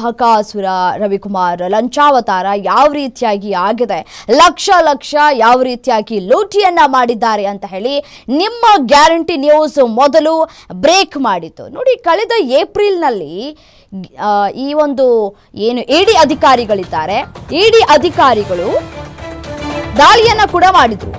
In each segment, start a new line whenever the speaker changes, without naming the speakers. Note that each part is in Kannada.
ಬಕಾಸುರ ರವಿಕುಮಾರ್ ಲಂಚಾವತಾರ ಯಾವ ರೀತಿಯಾಗಿ ಆಗಿದೆ? ಲಕ್ಷ ಲಕ್ಷ ಯಾವ ರೀತಿಯಾಗಿ ಲೂಟಿಯನ್ನ ಮಾಡಿದ್ದಾರೆ ಅಂತ ಹೇಳಿ ನಿಮ್ಮ ಗ್ಯಾರಂಟಿ ನ್ಯೂಸ್ ಮೊದಲು ಬ್ರೇಕ್ ಮಾಡಿತ್ತು. ನೋಡಿ, ಕಳೆದ ಏಪ್ರಿಲ್ನಲ್ಲಿ ಈ ಒಂದು ಏನು ಇಡಿ ಅಧಿಕಾರಿಗಳಿದ್ದಾರೆ. ಇಡಿ ಅಧಿಕಾರಿಗಳು ದಾಳಿಯನ್ನ ಕೂಡ ಮಾಡಿದ್ರು.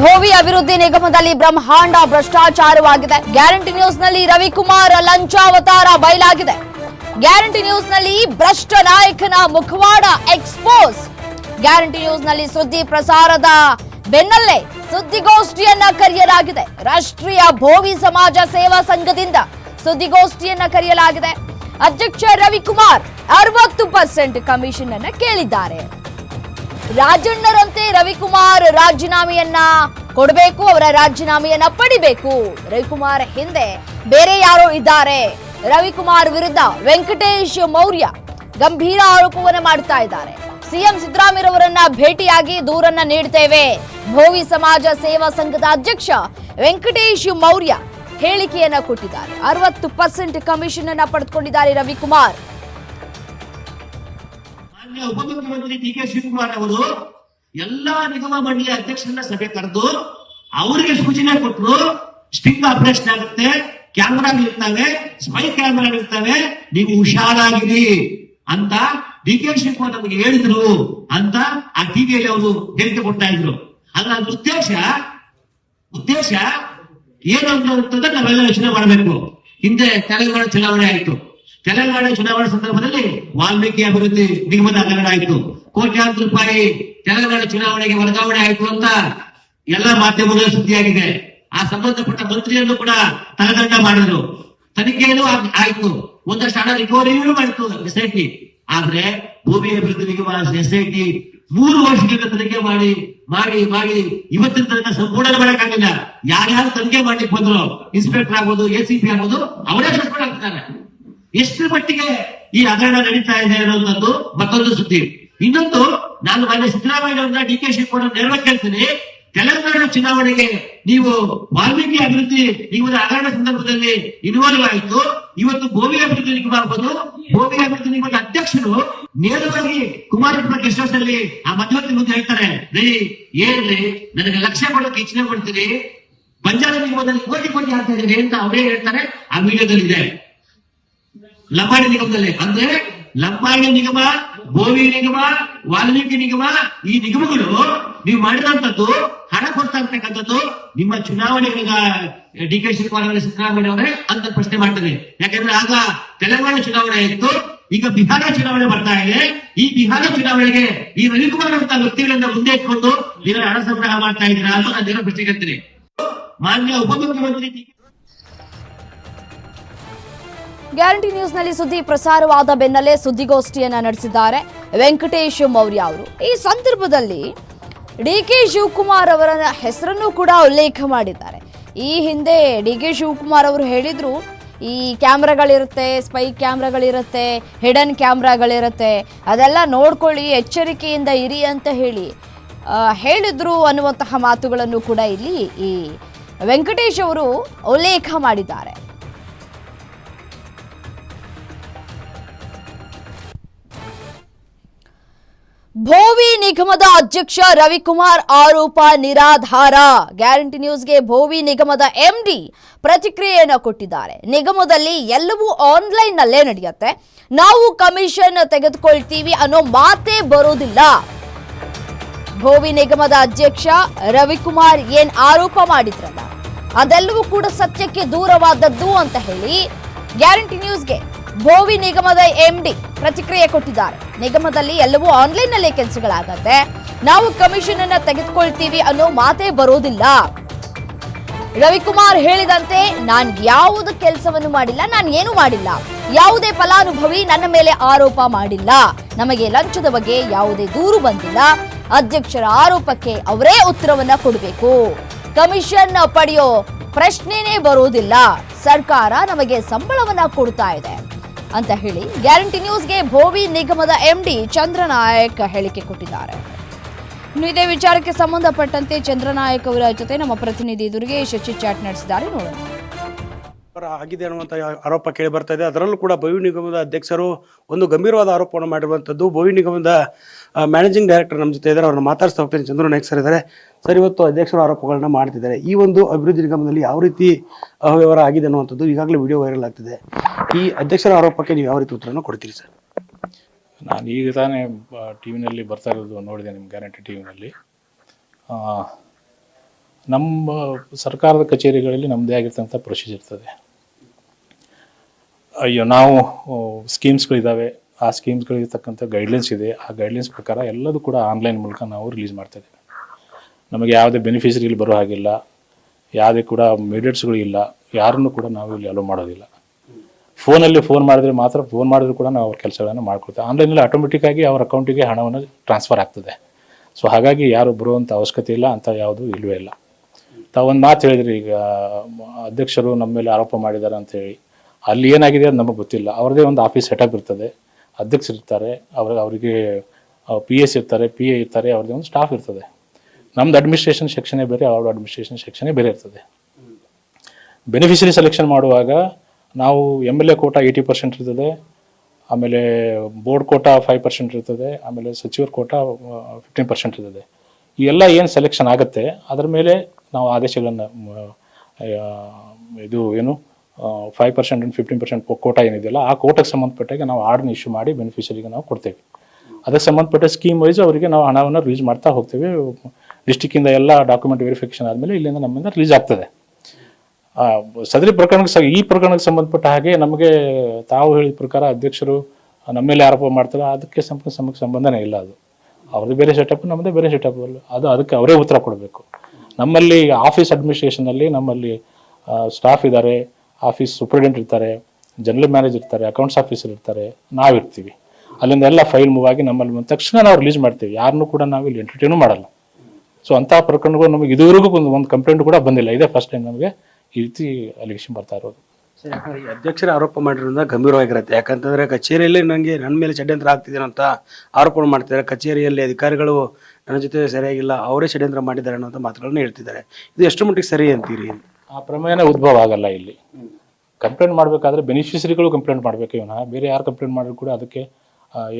ಭೋವಿ ಅಭಿವೃದ್ಧಿ ನಿಗಮದಲ್ಲಿ ಬ್ರಹ್ಮಾಂಡ ಭ್ರಷ್ಟಾಚಾರವಾಗಿದೆ. ಗ್ಯಾರಂಟಿ ನ್ಯೂಸ್ನಲ್ಲಿ ರವಿಕುಮಾರ್ ಲಂಚಾವತಾರ ಬಯಲಾಗಿದೆ. ಗ್ಯಾರಂಟಿ ನ್ಯೂಸ್ನಲ್ಲಿ ಭ್ರಷ್ಟ ನಾಯಕನ ಮುಖವಾಡ ಎಕ್ಸ್ಪೋಸ್. ಗ್ಯಾರಂಟಿ ನ್ಯೂಸ್ನಲ್ಲಿ ಸುದ್ದಿ ಪ್ರಸಾರದ ಬೆನ್ನಲ್ಲೇ ಸುದ್ದಿಗೋಷ್ಠಿಯನ್ನ ಕರೆಯಲಾಗಿದೆ. ರಾಷ್ಟ್ರೀಯ ಭೋವಿ ಸಮಾಜ ಸೇವಾ ಸಂಘದಿಂದ ಸುದ್ದಿಗೋಷ್ಠಿಯನ್ನ ಕರೆಯಲಾಗಿದೆ. ಅಧ್ಯಕ್ಷ ರವಿಕುಮಾರ್ ಅರವತ್ತು ಪರ್ಸೆಂಟ್ ಕಮಿಷನ್ ಅನ್ನ ಕೇಳಿದ್ದಾರೆ. ರಾಜಣ್ಣರಂತೆ ರವಿಕುಮಾರ್ ರಾಜೀನಾಮೆಯನ್ನ ಕೊಡಬೇಕು, ಅವರ ರಾಜೀನಾಮೆಯನ್ನ ಪಡಿಬೇಕು. ರವಿಕುಮಾರ್ ಹಿಂದೆ ಬೇರೆ ಯಾರೋ ಇದ್ದಾರೆ. ರವಿಕುಮಾರ್ ವಿರುದ್ಧ ವೆಂಕಟೇಶ್ ಮೌರ್ಯ ಗಂಭೀರ ಆರೋಪವನ್ನ ಮಾಡ್ತಾ ಇದ್ದಾರೆ. ಸಿಎಂ ಸಿದ್ದರಾಮಯ್ಯವರನ್ನ ಭೇಟಿಯಾಗಿ ದೂರನ್ನ ನೀಡ್ತೇವೆ. ಭೋವಿ ಸಮಾಜ ಸೇವಾ ಸಂಘದ ಅಧ್ಯಕ್ಷ ವೆಂಕಟೇಶ್ ಮೌರ್ಯ ಹೇಳಿಕೆಯನ್ನ ಕೊಟ್ಟಿದ್ದಾರೆ. ಅರವತ್ತು ಪರ್ಸೆಂಟ್ ಕಮಿಷನ್ ಅನ್ನ ಪಡೆದುಕೊಂಡಿದ್ದಾರೆ ರವಿಕುಮಾರ್.
ಮಾನ್ಯ ಉಪಮುಖ್ಯಮಂತ್ರಿ ಡಿ ಕೆ ಶಿವಕುಮಾರ್ ಅವರು ಎಲ್ಲಾ ನಿಗಮ ಮಂಡಳಿ ಅಧ್ಯಕ್ಷರನ್ನ ಸಭೆ ಕರೆದು ಅವರಿಗೆ ಸೂಚನೆ ಕೊಟ್ಟರು ಸ್ಟಿಂಗ್ ಆಪರೇಷನ್ ಆಗುತ್ತೆ ಇರ್ತವೆ ಸ್ಪೈ ಕ್ಯಾಮ್ರಾ ಇರ್ತವೆ ನೀವು ಹುಷಾರಾಗಿರಿ ಅಂತ ಡಿ ಕೆ ಶಿವಕುಮಾರ್ ನಮಗೆ ಹೇಳಿದ್ರು ಅಂತ ಆ ಟಿವಿಯಲ್ಲಿ ಅವರು ಹೇಳಿಕೆ ಕೊಡ್ತಾ ಇದ್ರು. ಅದ್ರ ಉದ್ದೇಶ ಉದ್ದೇಶ ಏನು ಅಂತಂದ್ರೆ ನಾವೆಲ್ಲ ಯೋಚನೆ ಮಾಡಬೇಕು. ಹಿಂದೆ ತೆಲಂಗಾಣ ಚುನಾವಣೆ ಆಯ್ತು. ತೆಲಂಗಾಣ ಚುನಾವಣೆ ಸಂದರ್ಭದಲ್ಲಿ ವಾಲ್ಮೀಕಿ ಅಭಿವೃದ್ಧಿ ನಿಗಮದ ಹಗರಣ ಆಯಿತು. ಕೋಟ್ಯಾಂತರ ರೂಪಾಯಿ ತೆಲಂಗಾಣ ಚುನಾವಣೆಗೆ ವರ್ಗಾವಣೆ ಆಯ್ತು ಅಂತ ಎಲ್ಲ ಮಾಧ್ಯಮಗಳ ಸುದ್ದಿಯಾಗಿದೆ. ಆ ಸಂಬಂಧಪಟ್ಟ ಮಂತ್ರಿಯನ್ನು ಕೂಡ ತಲೆದಂಡ ಮಾಡಿದ್ರು. ತನಿಖೆಯನ್ನು ಆಯ್ತು. ಒಂದಷ್ಟು ಹಣ ರಿಕವರಿಯೂ ಮಾಡಿತು ಎಸ್ ಐ ಟಿ. ಆದ್ರೆ ಭೂಮಿ ಅಭಿವೃದ್ಧಿ ನಿಗಮ ಎಸ್ ಐ ಟಿ ಮೂರು ವರ್ಷದಿಂದ ತನಿಖೆ ಮಾಡಿ ಮಾಡಿ ಮಾಡಿ ಇವತ್ತಿನ ತನಕ ಸಂಪೂರ್ಣ ಮಾಡಕ್ಕಾಗಿಲ್ಲ. ಯಾರ್ಯಾರು ತನಿಖೆ ಮಾಡ್ಲಿಕ್ಕೆ ಬಂದ್ರು, ಇನ್ಸ್ಪೆಕ್ಟರ್ ಆಗ್ಬೋದು, ಎ ಸಿ ಪಿ ಆಗ್ಬೋದು, ಅವರೇ ಸಸ್ಪೆಂಡ್ ಆಗ್ತಾರೆ ಎಷ್ಟು ಮಟ್ಟಿಗೆ ಈ ಹಗರಣ ನಡೀತಾ ಇದೆ ಅನ್ನೋದು ಮತ್ತೊಂದು ಸುದ್ದಿ. ಇನ್ನೊಂದು, ನಾನು ಮೊನ್ನೆ ಸಿದ್ದರಾಮಯ್ಯ ಡಿ ಕೆ ಶಿವಕುಮಾರ್ ನೇರವಾಗಿ ಕೇಳ್ತೀನಿ. ತೆಲಂಗಾಣ ಚುನಾವಣೆಗೆ ನೀವು ವಾಲ್ಮೀಕಿ ಅಭಿವೃದ್ಧಿ ನಿಗಮದ ಹಗರಣ ಸಂದರ್ಭದಲ್ಲಿ ಇನ್ವಾಲ್ವ್ ಆಯಿತು. ಇವತ್ತು ಭೂಮಿ ಅಭಿವೃದ್ಧಿ ನಿಗಮ ಆಗ್ಬೋದು ಭೂಮಿ ಅಭಿವೃದ್ಧಿ ನಿಗಮದ ಅಧ್ಯಕ್ಷರು ನೇರವಾಗಿ ಕುಮಾರಪ್ಪನ ಗೆಸ್ಟ್ ಅಲ್ಲಿ ಆ ಮಧ್ಯವರ್ತಿ ಮುಂದೆ ಹೇಳ್ತಾರೆ, ರೀ ಏನ್ರಿ ನನಗೆ ಲಕ್ಷ್ಯ ಕೊಡೋಕೆ ಇಚ್ಛೆ ಮಾಡ್ತೀರಿ. ಬಂಜಾರ ನಿಗಮದಲ್ಲಿ ಕೋಟಿ ಕೋಟಿ ಆಗ್ತಾ ಇದ್ದೀರಿ ಅಂತ ಅವರೇ ಹೇಳ್ತಾರೆ. ಆ ವಿಡಿಯೋದಲ್ಲಿ ಇದೆ ಲಂಬಾಣಿ ನಿಗಮದಲ್ಲಿ ಅಂದ್ರೆ ಲಂಬಾಣಿ ನಿಗಮ, ಗೋವಿ ನಿಗಮ, ವಾಲ್ಮೀಕಿ ನಿಗಮ, ಈ ನಿಗಮಗಳು ನೀವು ಮಾಡಿದಂತದ್ದು ಹಣ ಕೊಡ್ತಾ ನಿಮ್ಮ ಚುನಾವಣೆ ಡಿ ಕೆ ಶಿವಕುಮಾರ್ ಸಿದ್ದರಾಮಯ್ಯ ಅವರೇ ಅಂತ ಪ್ರಶ್ನೆ ಮಾಡ್ತಾರೆ. ಯಾಕಂದ್ರೆ ಆಗ ತೆಲಂಗಾಣ ಚುನಾವಣೆ ಇತ್ತು, ಈಗ ಬಿಹಾರ ಚುನಾವಣೆ ಬರ್ತಾ ಇದೆ. ಈ ಬಿಹಾರ ಚುನಾವಣೆಗೆ ಈ ರವಿಕುಮಾರ್ ಅಂತ ವ್ಯಕ್ತಿಗಳನ್ನ ಮುಂದೆ ಇಟ್ಕೊಂಡು ನೀವು ಹಣ ಸಂಗ್ರಹ ಮಾಡ್ತಾ ಇದ್ದೀರಾ ಅಂತ ನಾನು ಪ್ರಶ್ನೆ ಕೇಳ್ತೀನಿ ಮಾನ್ಯ ಉಪಮುಖ್ಯಮಂತ್ರಿ
ಗ್ಯಾರಂಟಿ ನ್ಯೂಸ್ನಲ್ಲಿ ಸುದ್ದಿ ಪ್ರಸಾರವಾದ ಬೆನ್ನಲ್ಲೇ ಸುದ್ದಿಗೋಷ್ಠಿಯನ್ನ ನಡೆಸಿದ್ದಾರೆ ವೆಂಕಟೇಶ್ ಮೌರ್ಯ ಅವರು. ಈ ಸಂದರ್ಭದಲ್ಲಿ ಡಿ ಕೆ ಶಿವಕುಮಾರ್ ಅವರ ಹೆಸರನ್ನು ಕೂಡ ಉಲ್ಲೇಖ ಮಾಡಿದ್ದಾರೆ. ಈ ಹಿಂದೆ ಡಿ ಕೆ ಶಿವಕುಮಾರ್ ಅವರು ಹೇಳಿದ್ರು, ಈ ಕ್ಯಾಮ್ರಾಗಳಿರುತ್ತೆ, ಸ್ಪೈ ಕ್ಯಾಮ್ರಾಗಳಿರುತ್ತೆ, ಹಿಡನ್ ಕ್ಯಾಮ್ರಾಗಳಿರುತ್ತೆ, ಅದೆಲ್ಲ ನೋಡ್ಕೊಳ್ಳಿ, ಎಚ್ಚರಿಕೆಯಿಂದ ಇರಿ ಅಂತ ಹೇಳಿ ಹೇಳಿದ್ರು ಅನ್ನುವಂತಹ ಮಾತುಗಳನ್ನು ಕೂಡ ಇಲ್ಲಿ ಈ ವೆಂಕಟೇಶ್ ಅವರು ಉಲ್ಲೇಖ ಮಾಡಿದ್ದಾರೆ. ಭೋವಿ ನಿಗಮದ ಅಧ್ಯಕ್ಷ ರವಿಕುಮಾರ್ ಆರೋಪ ನಿರಾಧಾರ. ಗ್ಯಾರಂಟಿ ನ್ಯೂಸ್ಗೆ ಭೋವಿ ನಿಗಮದ ಎಂಡಿ ಪ್ರತಿಕ್ರಿಯೆಯನ್ನು ಕೊಟ್ಟಿದ್ದಾರೆ. ನಿಗಮದಲ್ಲಿ ಎಲ್ಲವೂ ಆನ್ಲೈನ್ ನಲ್ಲೇ ನಡೆಯುತ್ತೆ. ನಾವು ಕಮಿಷನ್ ತೆಗೆದುಕೊಳ್ತೀವಿ ಅನ್ನೋ ಮಾತೇ ಬರೋದಿಲ್ಲ. ಭೋವಿ ನಿಗಮದ ಅಧ್ಯಕ್ಷ ರವಿಕುಮಾರ್ ಏನ್ ಆರೋಪ ಮಾಡಿದ್ರಲ್ಲ, ಅದೆಲ್ಲವೂ ಕೂಡ ಸತ್ಯಕ್ಕೆ ದೂರವಾದದ್ದು ಅಂತ ಹೇಳಿ ಗ್ಯಾರಂಟಿ ನ್ಯೂಸ್ಗೆ ಭೋವಿ ನಿಗಮದ ಎಂಡಿ ಪ್ರತಿಕ್ರಿಯೆ ಕೊಟ್ಟಿದ್ದಾರೆ. ನಿಗಮದಲ್ಲಿ ಎಲ್ಲವೂ ಆನ್ಲೈನ್ ನಲ್ಲೇ ಕೆಲಸಗಳಾಗತ್ತೆ. ನಾವು ಕಮಿಷನ್ ಅನ್ನ ತೆಗೆದುಕೊಳ್ತೀವಿ ಅನ್ನೋ ಮಾತೇ ಬರೋದಿಲ್ಲ. ರವಿಕುಮಾರ್ ಹೇಳಿದಂತೆ, ನಾನು ಯಾವುದು ಕೆಲಸವನ್ನು ಮಾಡಿಲ್ಲ, ನಾನು ಏನು ಮಾಡಿಲ್ಲ. ಯಾವುದೇ ಫಲಾನುಭವಿ ನನ್ನ ಮೇಲೆ ಆರೋಪ ಮಾಡಿಲ್ಲ. ನಮಗೆ ಲಂಚದ ಬಗ್ಗೆ ಯಾವುದೇ ದೂರು ಬಂದಿಲ್ಲ. ಅಧ್ಯಕ್ಷರ ಆರೋಪಕ್ಕೆ ಅವರೇ ಉತ್ತರವನ್ನ ಕೊಡಬೇಕು. ಕಮಿಷನ್ ಪಡೆಯೋ ಪ್ರಶ್ನೆನೇ ಬರೋದಿಲ್ಲ. ಸರ್ಕಾರ ನಮಗೆ ಸಂಬಳವನ್ನ ಕೊಡ್ತಾ ಇದೆ. ಅಂತ ಹೇಳಿ ಗ್ಯಾರಂಟಿ ನ್ಯೂಸ್ಗೆ ಭೋವಿ ನಿಗಮದ ಎಂಡಿ ಚಂದ್ರನಾಯಕ್ ಹೇಳಿಕೆ ಕೊಟ್ಟಿದ್ದಾರೆ. ಇನ್ನು ಇದೇ ವಿಚಾರಕ್ಕೆ ಸಂಬಂಧಪಟ್ಟಂತೆ ಚಂದ್ರನಾಯಕ್ ಅವರ ಜೊತೆ ನಮ್ಮ ಪ್ರತಿನಿಧಿ ದುರ್ಗೇಶ್ ಚಾಟ್ ನಡೆಸಿದ್ದಾರೆ. ನೋಡೋಣ.
ಆಗಿದೆ ಅನ್ನುವಂಥ ಆರೋಪ ಕೇಳಿ ಬರ್ತಾ ಇದೆ. ಅದರಲ್ಲೂ ಕೂಡ ಭವಿ ನಿಗಮದ ಅಧ್ಯಕ್ಷರು ಒಂದು ಗಂಭೀರವಾದ ಆರೋಪವನ್ನು ಮಾಡಿರುವಂಥದ್ದು ಭವಿ ನಿಗಮದ ಮ್ಯಾನೇಜಿಂಗ್ ಡೈರೆಕ್ಟರ್ ನಮ್ಮ ಜೊತೆ ಇದ್ದಾರೆ. ಅವ್ರನ್ನ ಮಾತಾಡ್ತಾ ಹೋಗ್ತೀನಿ. ಚಂದ್ರು ನಾಯ್ಕ್ ಸರ್ ಇದ್ದಾರೆ. ಸರ್ ಇವತ್ತು ಅಧ್ಯಕ್ಷರು ಆರೋಪಗಳನ್ನ ಮಾಡ್ತಿದ್ದಾರೆ. ಈ ಒಂದು ಅಭಿವೃದ್ಧಿ ನಿಗಮದಲ್ಲಿ ಯಾವ ರೀತಿ ಅವ್ಯವಹಾರ ಆಗಿದೆ ಅನ್ನುವಂಥದ್ದು ಈಗಾಗಲೇ ವಿಡಿಯೋ ವೈರಲ್ ಆಗ್ತಿದೆ. ಈ ಅಧ್ಯಕ್ಷರ ಆರೋಪಕ್ಕೆ ನೀವು ಯಾವ ರೀತಿ ಉತ್ತರನ ಕೊಡ್ತೀರಿ ಸರ್
ನಾನು ಈಗ ತಾನೇ ಟಿ ವಿನಲ್ಲಿ ಬರ್ತಾ ಇರೋದು ನೋಡಿದೆ ನಿಮ್ಮ ಗ್ಯಾರಂಟಿ ಟಿ ವಿನಲ್ಲಿ ನಮ್ಮ ಸರ್ಕಾರದ ಕಚೇರಿಗಳಲ್ಲಿ ನಮ್ಮದೇ ಆಗಿರ್ತಕ್ಕಂಥ ಪ್ರೊಸೀಜರ್ ಇರ್ತದೆ. ಅಯ್ಯೋ, ನಾವು ಸ್ಕೀಮ್ಸ್ಗಳಿದ್ದಾವೆ ಆ ಸ್ಕೀಮ್ಸ್ಗಳಿಗೆ ತಕ್ಕಂಥ ಗೈಡ್ಲೈನ್ಸ್ ಇದೆ. ಆ ಗೈಡ್ಲೈನ್ಸ್ ಪ್ರಕಾರ ಎಲ್ಲದೂ ಕೂಡ ಆನ್ಲೈನ್ ಮೂಲಕ ನಾವು ರಿಲೀಸ್ ಮಾಡ್ತಾ ಇದ್ದೀವಿ. ನಮಗೆ ಯಾವುದೇ ಬೆನಿಫಿಷರಿಗಳು ಬರೋ ಹಾಗಿಲ್ಲ. ಯಾವುದೇ ಕೂಡ ಮೀಡಿಯೇಟ್ಸ್ಗಳು ಇಲ್ಲ. ಯಾರನ್ನು ಕೂಡ ನಾವು ಇಲ್ಲಿ ಅಲೋ ಮಾಡೋದಿಲ್ಲ. ಫೋನಲ್ಲಿ ಫೋನ್ ಮಾಡಿದ್ರೆ ಮಾತ್ರ ಫೋನ್ ಮಾಡಿದ್ರು ಕೂಡ ನಾವು ಅವ್ರ ಕೆಲಸಗಳನ್ನು ಮಾಡ್ಕೊಳ್ತೇವೆ. ಆನ್ಲೈನಲ್ಲಿ ಆಟೋಮೆಟಿಕ್ಕಾಗಿ ಅವ್ರ ಅಕೌಂಟಿಗೆ ಹಣವನ್ನು ಟ್ರಾನ್ಸ್ಫರ್ ಆಗ್ತದೆ. ಸೊ ಹಾಗಾಗಿ ಯಾರು ಬರುವಂಥ ಅವಶ್ಯಕತೆ ಇಲ್ಲ ಅಂತ ಯಾವುದು ಇಲ್ಲವೇ ಇಲ್ಲ. ತಾವು ಒಂದು ಮಾತು ಹೇಳಿದ್ರಿ ಈಗ, ಅಧ್ಯಕ್ಷರು ನಮ್ಮ ಮೇಲೆ ಆರೋಪ ಮಾಡಿದ್ದಾರೆ ಅಂತ ಹೇಳಿ. ಅಲ್ಲಿ ಏನಾಗಿದೆ ಅದು ನಮಗೆ ಗೊತ್ತಿಲ್ಲ. ಅವ್ರದ್ದೇ ಒಂದು ಆಫೀಸ್ ಸೆಟಪ್ ಇರ್ತದೆ. ಅಧ್ಯಕ್ಷರು ಇರ್ತಾರೆ, ಅವ್ರ, ಅವರಿಗೆ ಪಿ ಎಸ್ ಇರ್ತಾರೆ ಪಿ ಎ ಇರ್ತಾರೆ ಅವ್ರದ್ದು ಒಂದು ಸ್ಟಾಫ್ ಇರ್ತದೆ. ನಮ್ದು ಅಡ್ಮಿನಿಸ್ಟ್ರೇಷನ್ ಸೆಕ್ಷನೇ ಬೇರೆ ಅವ್ರ ಅಡ್ಮಿನಿಸ್ಟ್ರೇಷನ್ ಸೆಕ್ಷನೇ ಬೇರೆ ಇರ್ತದೆ. ಬೆನಿಫಿಷರಿ ಸೆಲೆಕ್ಷನ್ ಮಾಡುವಾಗ ನಾವು M L A quota eighty percent ಇರ್ತದೆ, ಆಮೇಲೆ ಬೋರ್ಡ್ ಕೋಟಾ ಫೈವ್ ಪರ್ಸೆಂಟ್ ಇರ್ತದೆ, ಆಮೇಲೆ ಸಚಿವರ ಕೋಟಾ ಫಿಫ್ಟೀನ್ ಪರ್ಸೆಂಟ್ ಇರ್ತದೆ. ಈ ಎಲ್ಲ ಏನು ಸೆಲೆಕ್ಷನ್ ಆಗುತ್ತೆ, ಅದರ ಮೇಲೆ ನಾವು ಆದೇಶಗಳನ್ನು ಇದು ಏನು five percent and fifteen percent quota ಏನಿದೆಯಲ್ಲ, ಆ ಕೋಟಕ್ಕೆ ಸಂಬಂಧಪಟ್ಟಾಗ ನಾವು ಆರ್ಡ್ನ ಇಶ್ಯೂ ಮಾಡಿ ಬೆನಿಫಿಷರಿಗೆ ನಾವು ಕೊಡ್ತೇವೆ. ಅದಕ್ಕೆ ಸಂಬಂಧಪಟ್ಟ ಸ್ಕೀಮ್ ವೈಸ್ ಅವರಿಗೆ ನಾವು ಹಣವನ್ನು ರಿಲೀಸ್ ಮಾಡ್ತಾ ಹೋಗ್ತೇವೆ. ಡಿಸ್ಟಿಕ್ಕಿಂದ ಎಲ್ಲ ಡಾಕ್ಯುಮೆಂಟ್ ವೆರಿಫಿಕೇಶನ್ ಆದಮೇಲೆ ಇಲ್ಲಿಂದ ನಮ್ಮಿಂದ ರಿಲೀಸ್ ಆಗ್ತದೆ. ಸದರಿ ಪ್ರಕರಣಕ್ಕೆ ಈ ಪ್ರಕರಣಕ್ಕೆ ಸಂಬಂಧಪಟ್ಟ ಹಾಗೆ ನಮಗೆ ತಾವು ಹೇಳಿದ ಪ್ರಕಾರ ಅಧ್ಯಕ್ಷರು ನಮ್ಮ ಮೇಲೆ ಆರೋಪ ಮಾಡ್ತಾರೆ. ಅದಕ್ಕೆ ಸಂಬಂಧ ಸಂಬಂಧನೇ ಇಲ್ಲ ಅದು. ಅವ್ರದ್ದು ಬೇರೆ ಸೆಟಪ್ ನಮ್ಮದೇ ಬೇರೆ ಸೆಟಪ್ ಅದು ಅದಕ್ಕೆ ಅವರೇ ಉತ್ತರ ಕೊಡಬೇಕು. ನಮ್ಮಲ್ಲಿ ಆಫೀಸ್ ಅಡ್ಮಿನಿಸ್ಟ್ರೇಷನಲ್ಲಿ ನಮ್ಮಲ್ಲಿ ಸ್ಟಾಫ್ ಇದ್ದಾರೆ. ಆಫೀಸ್ ಸೂಪರಿಂಟೆಂಡೆಂಟ್ ಇರ್ತಾರೆ ಜನರಲ್ ಮ್ಯಾನೇಜರ್ ಇರ್ತಾರೆ ಅಕೌಂಟ್ಸ್ ಆಫೀಸರ್ ಇರ್ತಾರೆ ನಾವಿರ್ತೀವಿ ಅಲ್ಲಿಂದ ಎಲ್ಲ ಫೈಲ್ ಮೂವ್ ಆಗಿ ನಮ್ಮಲ್ಲಿ ಬಂದ ತಕ್ಷಣ ನಾವು ರಿಲೀಸ್ ಮಾಡ್ತೀವಿ. ಯಾರನ್ನೂ ಕೂಡ ನಾವು ಇಲ್ಲಿ ಎಂಟರ್ಟೈನು ಮಾಡಲ್ಲ. ಸೊ ಅಂತಹ ಪ್ರಕರಣಗಳು ನಮಗೆ ಇದುವರೆಗೂ ಒಂದು ಒಂದು ಕಂಪ್ಲೇಂಟ್ ಕೂಡ ಬಂದಿಲ್ಲ. ಇದೇ ಫಸ್ಟ್ ಟೈಮ್ ನಮಗೆ ಈ ರೀತಿ ಅಲಿಗೇಷನ್ ಬರ್ತಾ ಇರೋದು.
ಅಧ್ಯಕ್ಷರ ಆರೋಪ ಮಾಡಿರೋದ್ರಿಂದ ಗಂಭೀರವಾಗಿರುತ್ತೆ. ಯಾಕಂತಂದ್ರೆ ಕಚೇರಿಯಲ್ಲಿ ನನಗೆ ನನ್ನ ಮೇಲೆ ಷಡ್ಯಂತ್ರ ಆಗ್ತಿದೆ ಅಂತ ಆರೋಪ ಮಾಡ್ತಿದ್ದಾರೆ. ಕಚೇರಿಯಲ್ಲಿ ಅಧಿಕಾರಿಗಳು ನನ್ನ ಜೊತೆ ಸರಿಯಾಗಿಲ್ಲ, ಅವರೇ ಷಡ್ಯಂತ್ರ ಮಾಡಿದ್ದಾರೆ ಅನ್ನೋಂಥ ಮಾತುಗಳನ್ನ ಹೇಳ್ತಿದ್ದಾರೆ. ಇದು ಎಷ್ಟು ಮಟ್ಟಿಗೆ ಸರಿ ಅಂತೀರಿ?
ಆ ಪ್ರಮೇಯನೇ ಉದ್ಭವ ಆಗಲ್ಲ ಇಲ್ಲಿ. ಕಂಪ್ಲೇಂಟ್ ಮಾಡಬೇಕಾದ್ರೆ ಬೆನಿಫಿಷರಿಗಳು ಕಂಪ್ಲೇಂಟ್ ಮಾಡಬೇಕು. ಇವನ ಬೇರೆ ಯಾರು ಕಂಪ್ಲೇಂಟ್ ಮಾಡಿದ್ರು ಕೂಡ ಅದಕ್ಕೆ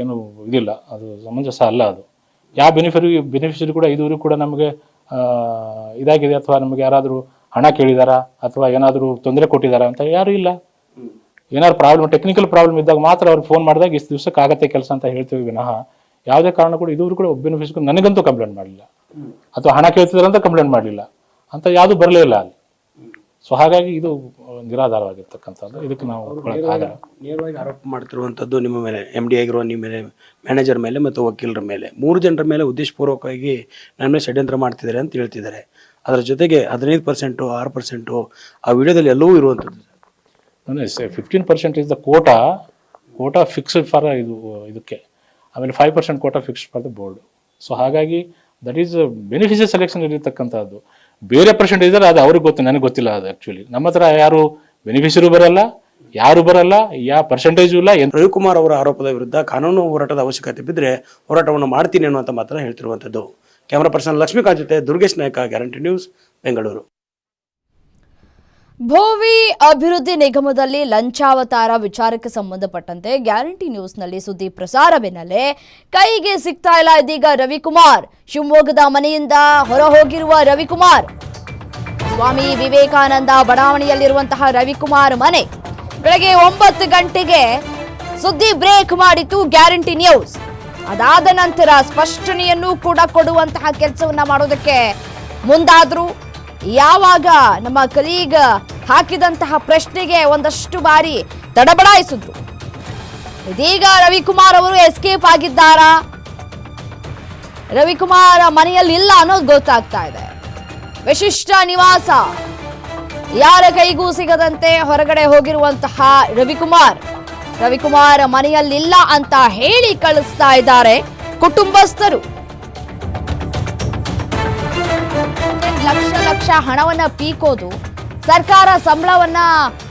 ಏನು ಇದಿಲ್ಲ. ಅದು ಸಮಂಜಸ ಅಲ್ಲ ಅದು. ಯಾವ ಬೆನಿಫಿರಿ ಬೆನಿಫಿಷರಿ ಕೂಡ ಇದುವರೆಗೂ ಕೂಡ ನಮಗೆ ಇದಾಗಿದೆ ಅಥವಾ ನಮಗೆ ಯಾರಾದರೂ ಹಣ ಕೇಳಿದಾರಾ ಅಥವಾ ಏನಾದರೂ ತೊಂದರೆ ಕೊಟ್ಟಿದಾರ ಅಂತ ಯಾರು ಇಲ್ಲ. ಏನಾದ್ರು ಪ್ರಾಬ್ಲಮ್ ಟೆಕ್ನಿಕಲ್ ಪ್ರಾಬ್ಲಮ್ ಇದ್ದಾಗ ಮಾತ್ರ ಅವ್ರಿಗೆ ಫೋನ್ ಮಾಡಿದಾಗ ಇಷ್ಟು ದಿವಸಕ್ಕೆ ಆಗತ್ತೆ ಕೆಲಸ ಅಂತ ಹೇಳ್ತೀವಿ ವಿನಃ. ಯಾವುದೇ ಕಾರಣ ಕೂಡ ಇದುವರೆಗೂ ಕೂಡ ಬೆನಿಫಿಷರಿ ನನಗಂತೂ ಕಂಪ್ಲೇಂಟ್ ಮಾಡಲಿಲ್ಲ. ಅಥವಾ ಹಣ ಕೇಳ್ತಿದಾರೆ ಅಂತ ಕಂಪ್ಲೇಂಟ್ ಮಾಡಲಿಲ್ಲ. ಅಂತ ಯಾವುದು ಬರಲೇ ಇಲ್ಲ ಅಲ್ಲಿ. ಸೊ ಹಾಗಾಗಿ ಇದು ನಿರಾಧಾರವಾಗಿರ್ತಕ್ಕಂಥದ್ದು. ಇದಕ್ಕೆ ನಾವು ಒಪ್ಕೊಳ್ಳೋಕ್ಕಾಗಲ್ಲ
ನೇರವಾಗಿ ಆರೋಪ ಮಾಡ್ತಿರುವಂಥದ್ದು ನಿಮ್ಮ ಮೇಲೆ ಎಂ ಡಿ ಆಗಿರುವ ನಿಮ್ಮ ಮೇಲೆ ಮ್ಯಾನೇಜರ್ ಮೇಲೆ ಮತ್ತು ವಕೀಲರ ಮೇಲೆ. ಮೂರು ಜನರ ಮೇಲೆ ಉದ್ದೇಶಪೂರ್ವಕವಾಗಿ ನನ್ನ ಮೇಲೆ ಷಡ್ಯಂತ್ರ ಮಾಡ್ತಿದ್ದಾರೆ ಅಂತ ಹೇಳ್ತಿದ್ದಾರೆ. ಅದರ ಜೊತೆಗೆ ಹದಿನೈದು ಪರ್ಸೆಂಟು ಆರು ಪರ್ಸೆಂಟು ಆ ವಿಡಿಯೋದಲ್ಲಿ ಎಲ್ಲವೂ ಇರುವಂಥದ್ದು.
Fifteen percent is the quota quota fixed for ಇದು ಇದಕ್ಕೆ. ಆಮೇಲೆ five percent quota fixed for the board so ಹಾಗಾಗಿ ದಟ್ ಈಸ್ ಬೆನಿಫಿಷಿಯಲ್ ಸೆಲೆಕ್ಷನ್ ಇರತಕ್ಕಂಥದ್ದು ಬೇರೆ ಪರ್ಸೆಂಟ್ ಇದ್ದಾರೆ, ಅದು ಅವ್ರಿಗೆ ಗೊತ್ತು, ನನಗೆ ಗೊತ್ತಿಲ್ಲ ಅದು ಆ್ಯಕ್ಚುಲಿ ನಮ್ಮ ಹತ್ರ ಯಾರು ಬೆನಿಫಿಷರಿ ಬರಲ್ಲ, ಯಾರು ಬರಲ್ಲ ಯಾವ ಪರ್ಸೆಂಟೇಜು ಇಲ್ಲ
ರವಿಕುಮಾರ್ ಅವರ ಆರೋಪದ ವಿರುದ್ಧ ಕಾನೂನು ಹೋರಾಟದ ಅವಶ್ಯಕತೆ ಬಿದ್ದರೆ ಹೋರಾಟವನ್ನು ಮಾಡ್ತೀನಿ ಅನ್ನುವಂಥ ಮಾತ್ರ ಹೇಳ್ತಿರುವಂಥದ್ದು ಕ್ಯಾಮರಾ ಪರ್ಸನ್ ಲಕ್ಷ್ಮೀಕಾಂತ್ ಜೊತೆ ದುರ್ಗೇಶ್ ನಾಯಕ ಗ್ಯಾರಂಟಿ ನ್ಯೂಸ್ ಬೆಂಗಳೂರು
ಭೋವಿ ಅಭಿವೃದ್ಧಿ ನಿಗಮದಲ್ಲಿ ಲಂಚಾವತಾರ ವಿಚಾರಕ್ಕೆ ಸಂಬಂಧಪಟ್ಟಂತೆ ಗ್ಯಾರಂಟಿ ನ್ಯೂಸ್ನಲ್ಲಿ ಸುದ್ದಿ ಪ್ರಸಾರ ಬೆನ್ನಲ್ಲೇ ಕೈಗೆ ಸಿಗ್ತಾ ಇಲ್ಲ ಇದೀಗ ರವಿಕುಮಾರ್. ಶಿವಮೊಗ್ಗದ ಮನೆಯಿಂದ ಹೊರ ಹೋಗಿರುವ ರವಿಕುಮಾರ್. ಸ್ವಾಮಿ ವಿವೇಕಾನಂದ ಬಡಾವಣೆಯಲ್ಲಿರುವಂತಹ ರವಿಕುಮಾರ್ ಮನೆ. ಬೆಳಗ್ಗೆ ಒಂಬತ್ತು ಗಂಟೆಗೆ ಸುದ್ದಿ ಬ್ರೇಕ್ ಮಾಡಿತ್ತು ಗ್ಯಾರಂಟಿ ನ್ಯೂಸ್. ಅದಾದ ನಂತರ ಸ್ಪಷ್ಟನೆಯನ್ನು ಕೂಡ ಕೊಡುವಂತಹ ಕೆಲಸವನ್ನ ಮಾಡೋದಕ್ಕೆ ಮುಂದಾದ್ರು ಯಾವಾಗ ನಮ್ಮ ಕಲೀಗ ಹಾಕಿದಂತಹ ಪ್ರಶ್ನೆಗೆ ಒಂದಷ್ಟು ಬಾರಿ ತಡಬಡಾಯಿಸಿದ್ರು. ಇದೀಗ ರವಿಕುಮಾರ್ ಅವರು ಎಸ್ಕೇಪ್ ಆಗಿದ್ದಾರಾ? ರವಿಕುಮಾರ್ ಮನೆಯಲ್ಲಿ ಇಲ್ಲ ಅನ್ನೋದು ಗೊತ್ತಾಗ್ತಾ ಇದೆ. ವಿಶಿಷ್ಟ ನಿವಾಸ. ಯಾರ ಕೈಗೂ ಸಿಗದಂತೆ ಹೊರಗಡೆ ಹೋಗಿರುವಂತಹ ರವಿಕುಮಾರ್. ರವಿಕುಮಾರ್ ಮನೆಯಲ್ಲಿಲ್ಲ ಅಂತ ಹೇಳಿ ಕಳಿಸ್ತಾ ಇದ್ದಾರೆ ಕುಟುಂಬಸ್ಥರು. ಲಕ್ಷ ಲಕ್ಷ ಹಣವನ್ನ ಪೀಕೋದು ಸರ್ಕಾರ ಸಂಬಳವನ್ನ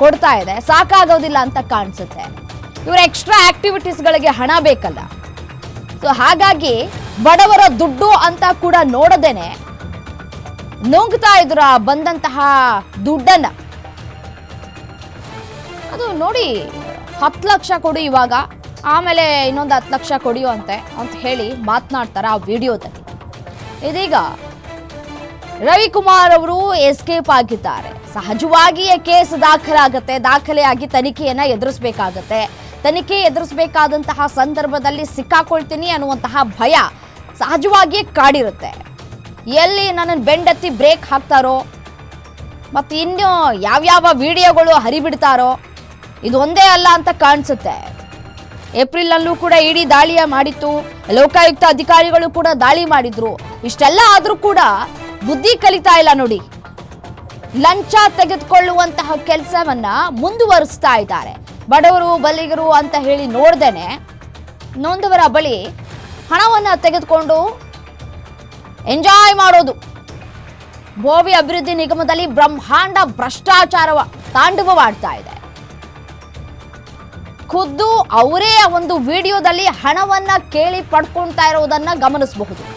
ಕೊಡ್ತಾ ಇದೆ. ಸಾಕಾಗೋದಿಲ್ಲ ಅಂತ ಕಾಣಿಸುತ್ತೆ. ಇವರ ಎಕ್ಸ್ಟ್ರಾ ಆಕ್ಟಿವಿಟೀಸ್ಗಳಿಗೆ ಹಣ ಬೇಕಲ್ಲ. ಸೊ ಹಾಗಾಗಿ ಬಡವರ ದುಡ್ಡು ಅಂತ ಕೂಡ ನೋಡದೇನೆ ನುಂಗ್ತಾ ಇದ್ರ ಬಂದಂತಹ ದುಡ್ಡನ್ನ. ಅದು ನೋಡಿ ಹತ್ತು ಲಕ್ಷ ಕೊಡಿ ಇವಾಗ, ಆಮೇಲೆ ಇನ್ನೊಂದು ಹತ್ತು ಲಕ್ಷ ಕೊಡಿಯುವಂತೆ ಅಂತ ಹೇಳಿ ಮಾತನಾಡ್ತಾರೆ ಆ ವಿಡಿಯೋದಲ್ಲಿ. ಇದೀಗ ರವಿಕುಮಾರ್ ಅವರು ಎಸ್ಕೇಪ್ ಆಗಿದ್ದಾರೆ. ಸಹಜವಾಗಿಯೇ ಕೇಸ್ ದಾಖಲಾಗತ್ತೆ, ದಾಖಲೆಯಾಗಿ ತನಿಖೆಯನ್ನ ಎದುರಿಸಬೇಕಾಗತ್ತೆ. ತನಿಖೆ ಎದುರಿಸಬೇಕಾದಂತಹ ಸಂದರ್ಭದಲ್ಲಿ ಸಿಕ್ಕಾಕೊಳ್ತೀನಿ ಅನ್ನುವಂತಹ ಭಯ ಸಹಜವಾಗಿಯೇ ಕಾಡಿರುತ್ತೆ. ಎಲ್ಲಿ ನನ್ನನ್ನು ಬೆಂಡತ್ತಿ ಬ್ರೇಕ್ ಹಾಕ್ತಾರೋ, ಮತ್ತು ಇನ್ನು ಯಾವ್ಯಾವ ವಿಡಿಯೋಗಳು ಹರಿಬಿಡ್ತಾರೋ, ಇದು ಒಂದೇ ಅಲ್ಲ ಅಂತ ಕಾಣಿಸುತ್ತೆ. ಏಪ್ರಿಲ್ನಲ್ಲೂ ಕೂಡ ಇಡೀ ದಾಳಿಯ ಮಾಡಿತ್ತು, ಲೋಕಾಯುಕ್ತ ಅಧಿಕಾರಿಗಳು ಕೂಡ ದಾಳಿ ಮಾಡಿದ್ರು. ಇಷ್ಟೆಲ್ಲ ಆದರೂ ಕೂಡ ಬುದ್ಧಿ ಕಲಿತಾ ಇಲ್ಲ ನೋಡಿ. ಲಂಚ ತೆಗೆದುಕೊಳ್ಳುವಂತಹ ಕೆಲಸವನ್ನ ಮುಂದುವರಿಸ್ತಾ ಇದ್ದಾರೆ. ಬಡವರು, ಬಲಿಗರು ಅಂತ ಹೇಳಿ ನೋಡ್ದೇನೆ, ನೊಂದವರ ಬಳಿ ಹಣವನ್ನ ತೆಗೆದುಕೊಂಡು ಎಂಜಾಯ್ ಮಾಡೋದು. ಭೋವಿ ಅಭಿವೃದ್ಧಿ ನಿಗಮದಲ್ಲಿ ಬ್ರಹ್ಮಾಂಡ ಭ್ರಷ್ಟಾಚಾರವ ತಾಂಡವವಾಡ್ತಾ ಇದೆ. ಖುದ್ದು ಅವರೇ ಒಂದು ವಿಡಿಯೋದಲ್ಲಿ ಹಣವನ್ನ ಕೇಳಿ ಪಡ್ಕೊಳ್ತಾ ಇರೋದನ್ನ ಗಮನಿಸಬಹುದು.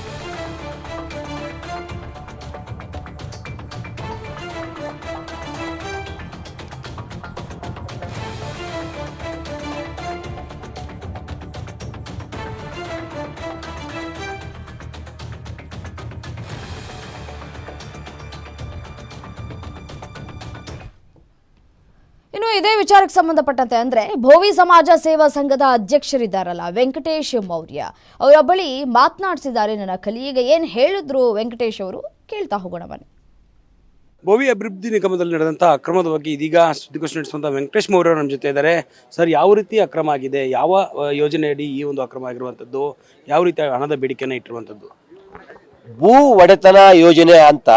ಇದೇ ವಿಚಾರಕ್ಕೆ ಸಂಬಂಧಪಟ್ಟಂತೆ ಅಂದ್ರೆ ಭೋವಿ ಸಮಾಜ ಸೇವಾ ಸಂಘದ ಅಧ್ಯಕ್ಷರಿದ್ದಾರಲ್ಲ ವೆಂಕಟೇಶ್ ಮೌರ್ಯ. ಅವರ ಬಳಿ ಮಾತನಾಡಿಸಿದ್ದಾರೆ ನನ್ನ ಕಲಿಯೀಗ ಏನ್ ಹೇಳಿದ್ರು ವೆಂಕಟೇಶ್ ಅವರು? ಕೇಳ್ತಾ ಹೋಗೋಣ ಬನ್ನಿ.
ಭೋವಿ ಅಭಿವೃದ್ಧಿ ನಿಗಮದಲ್ಲಿ ನಡೆದಂಥ ಅಕ್ರಮದ ಬಗ್ಗೆ ಇದೀಗ ಸುದ್ದಿಗೋಷ್ಠಿ ನಡೆಸುವಂಥ ವೆಂಕಟೇಶ್ ಮೌರ್ಯ ಅವರು ನಮ್ಮ ಜೊತೆ ಇದ್ದಾರೆ. ಸರ್ ಯಾವ ರೀತಿ ಅಕ್ರಮ ಆಗಿದೆ? ಯಾವ ಯೋಜನೆಯಡಿ ಈ ಒಂದು ಅಕ್ರಮ ಆಗಿರುವಂಥದ್ದು? ಯಾವ ರೀತಿ ಹಣದ ಬೇಡಿಕೆಯನ್ನು ಇಟ್ಟಿರುವಂಥದ್ದು?
ಭೂ ಒಡೆತನ ಯೋಜನೆ ಅಂತ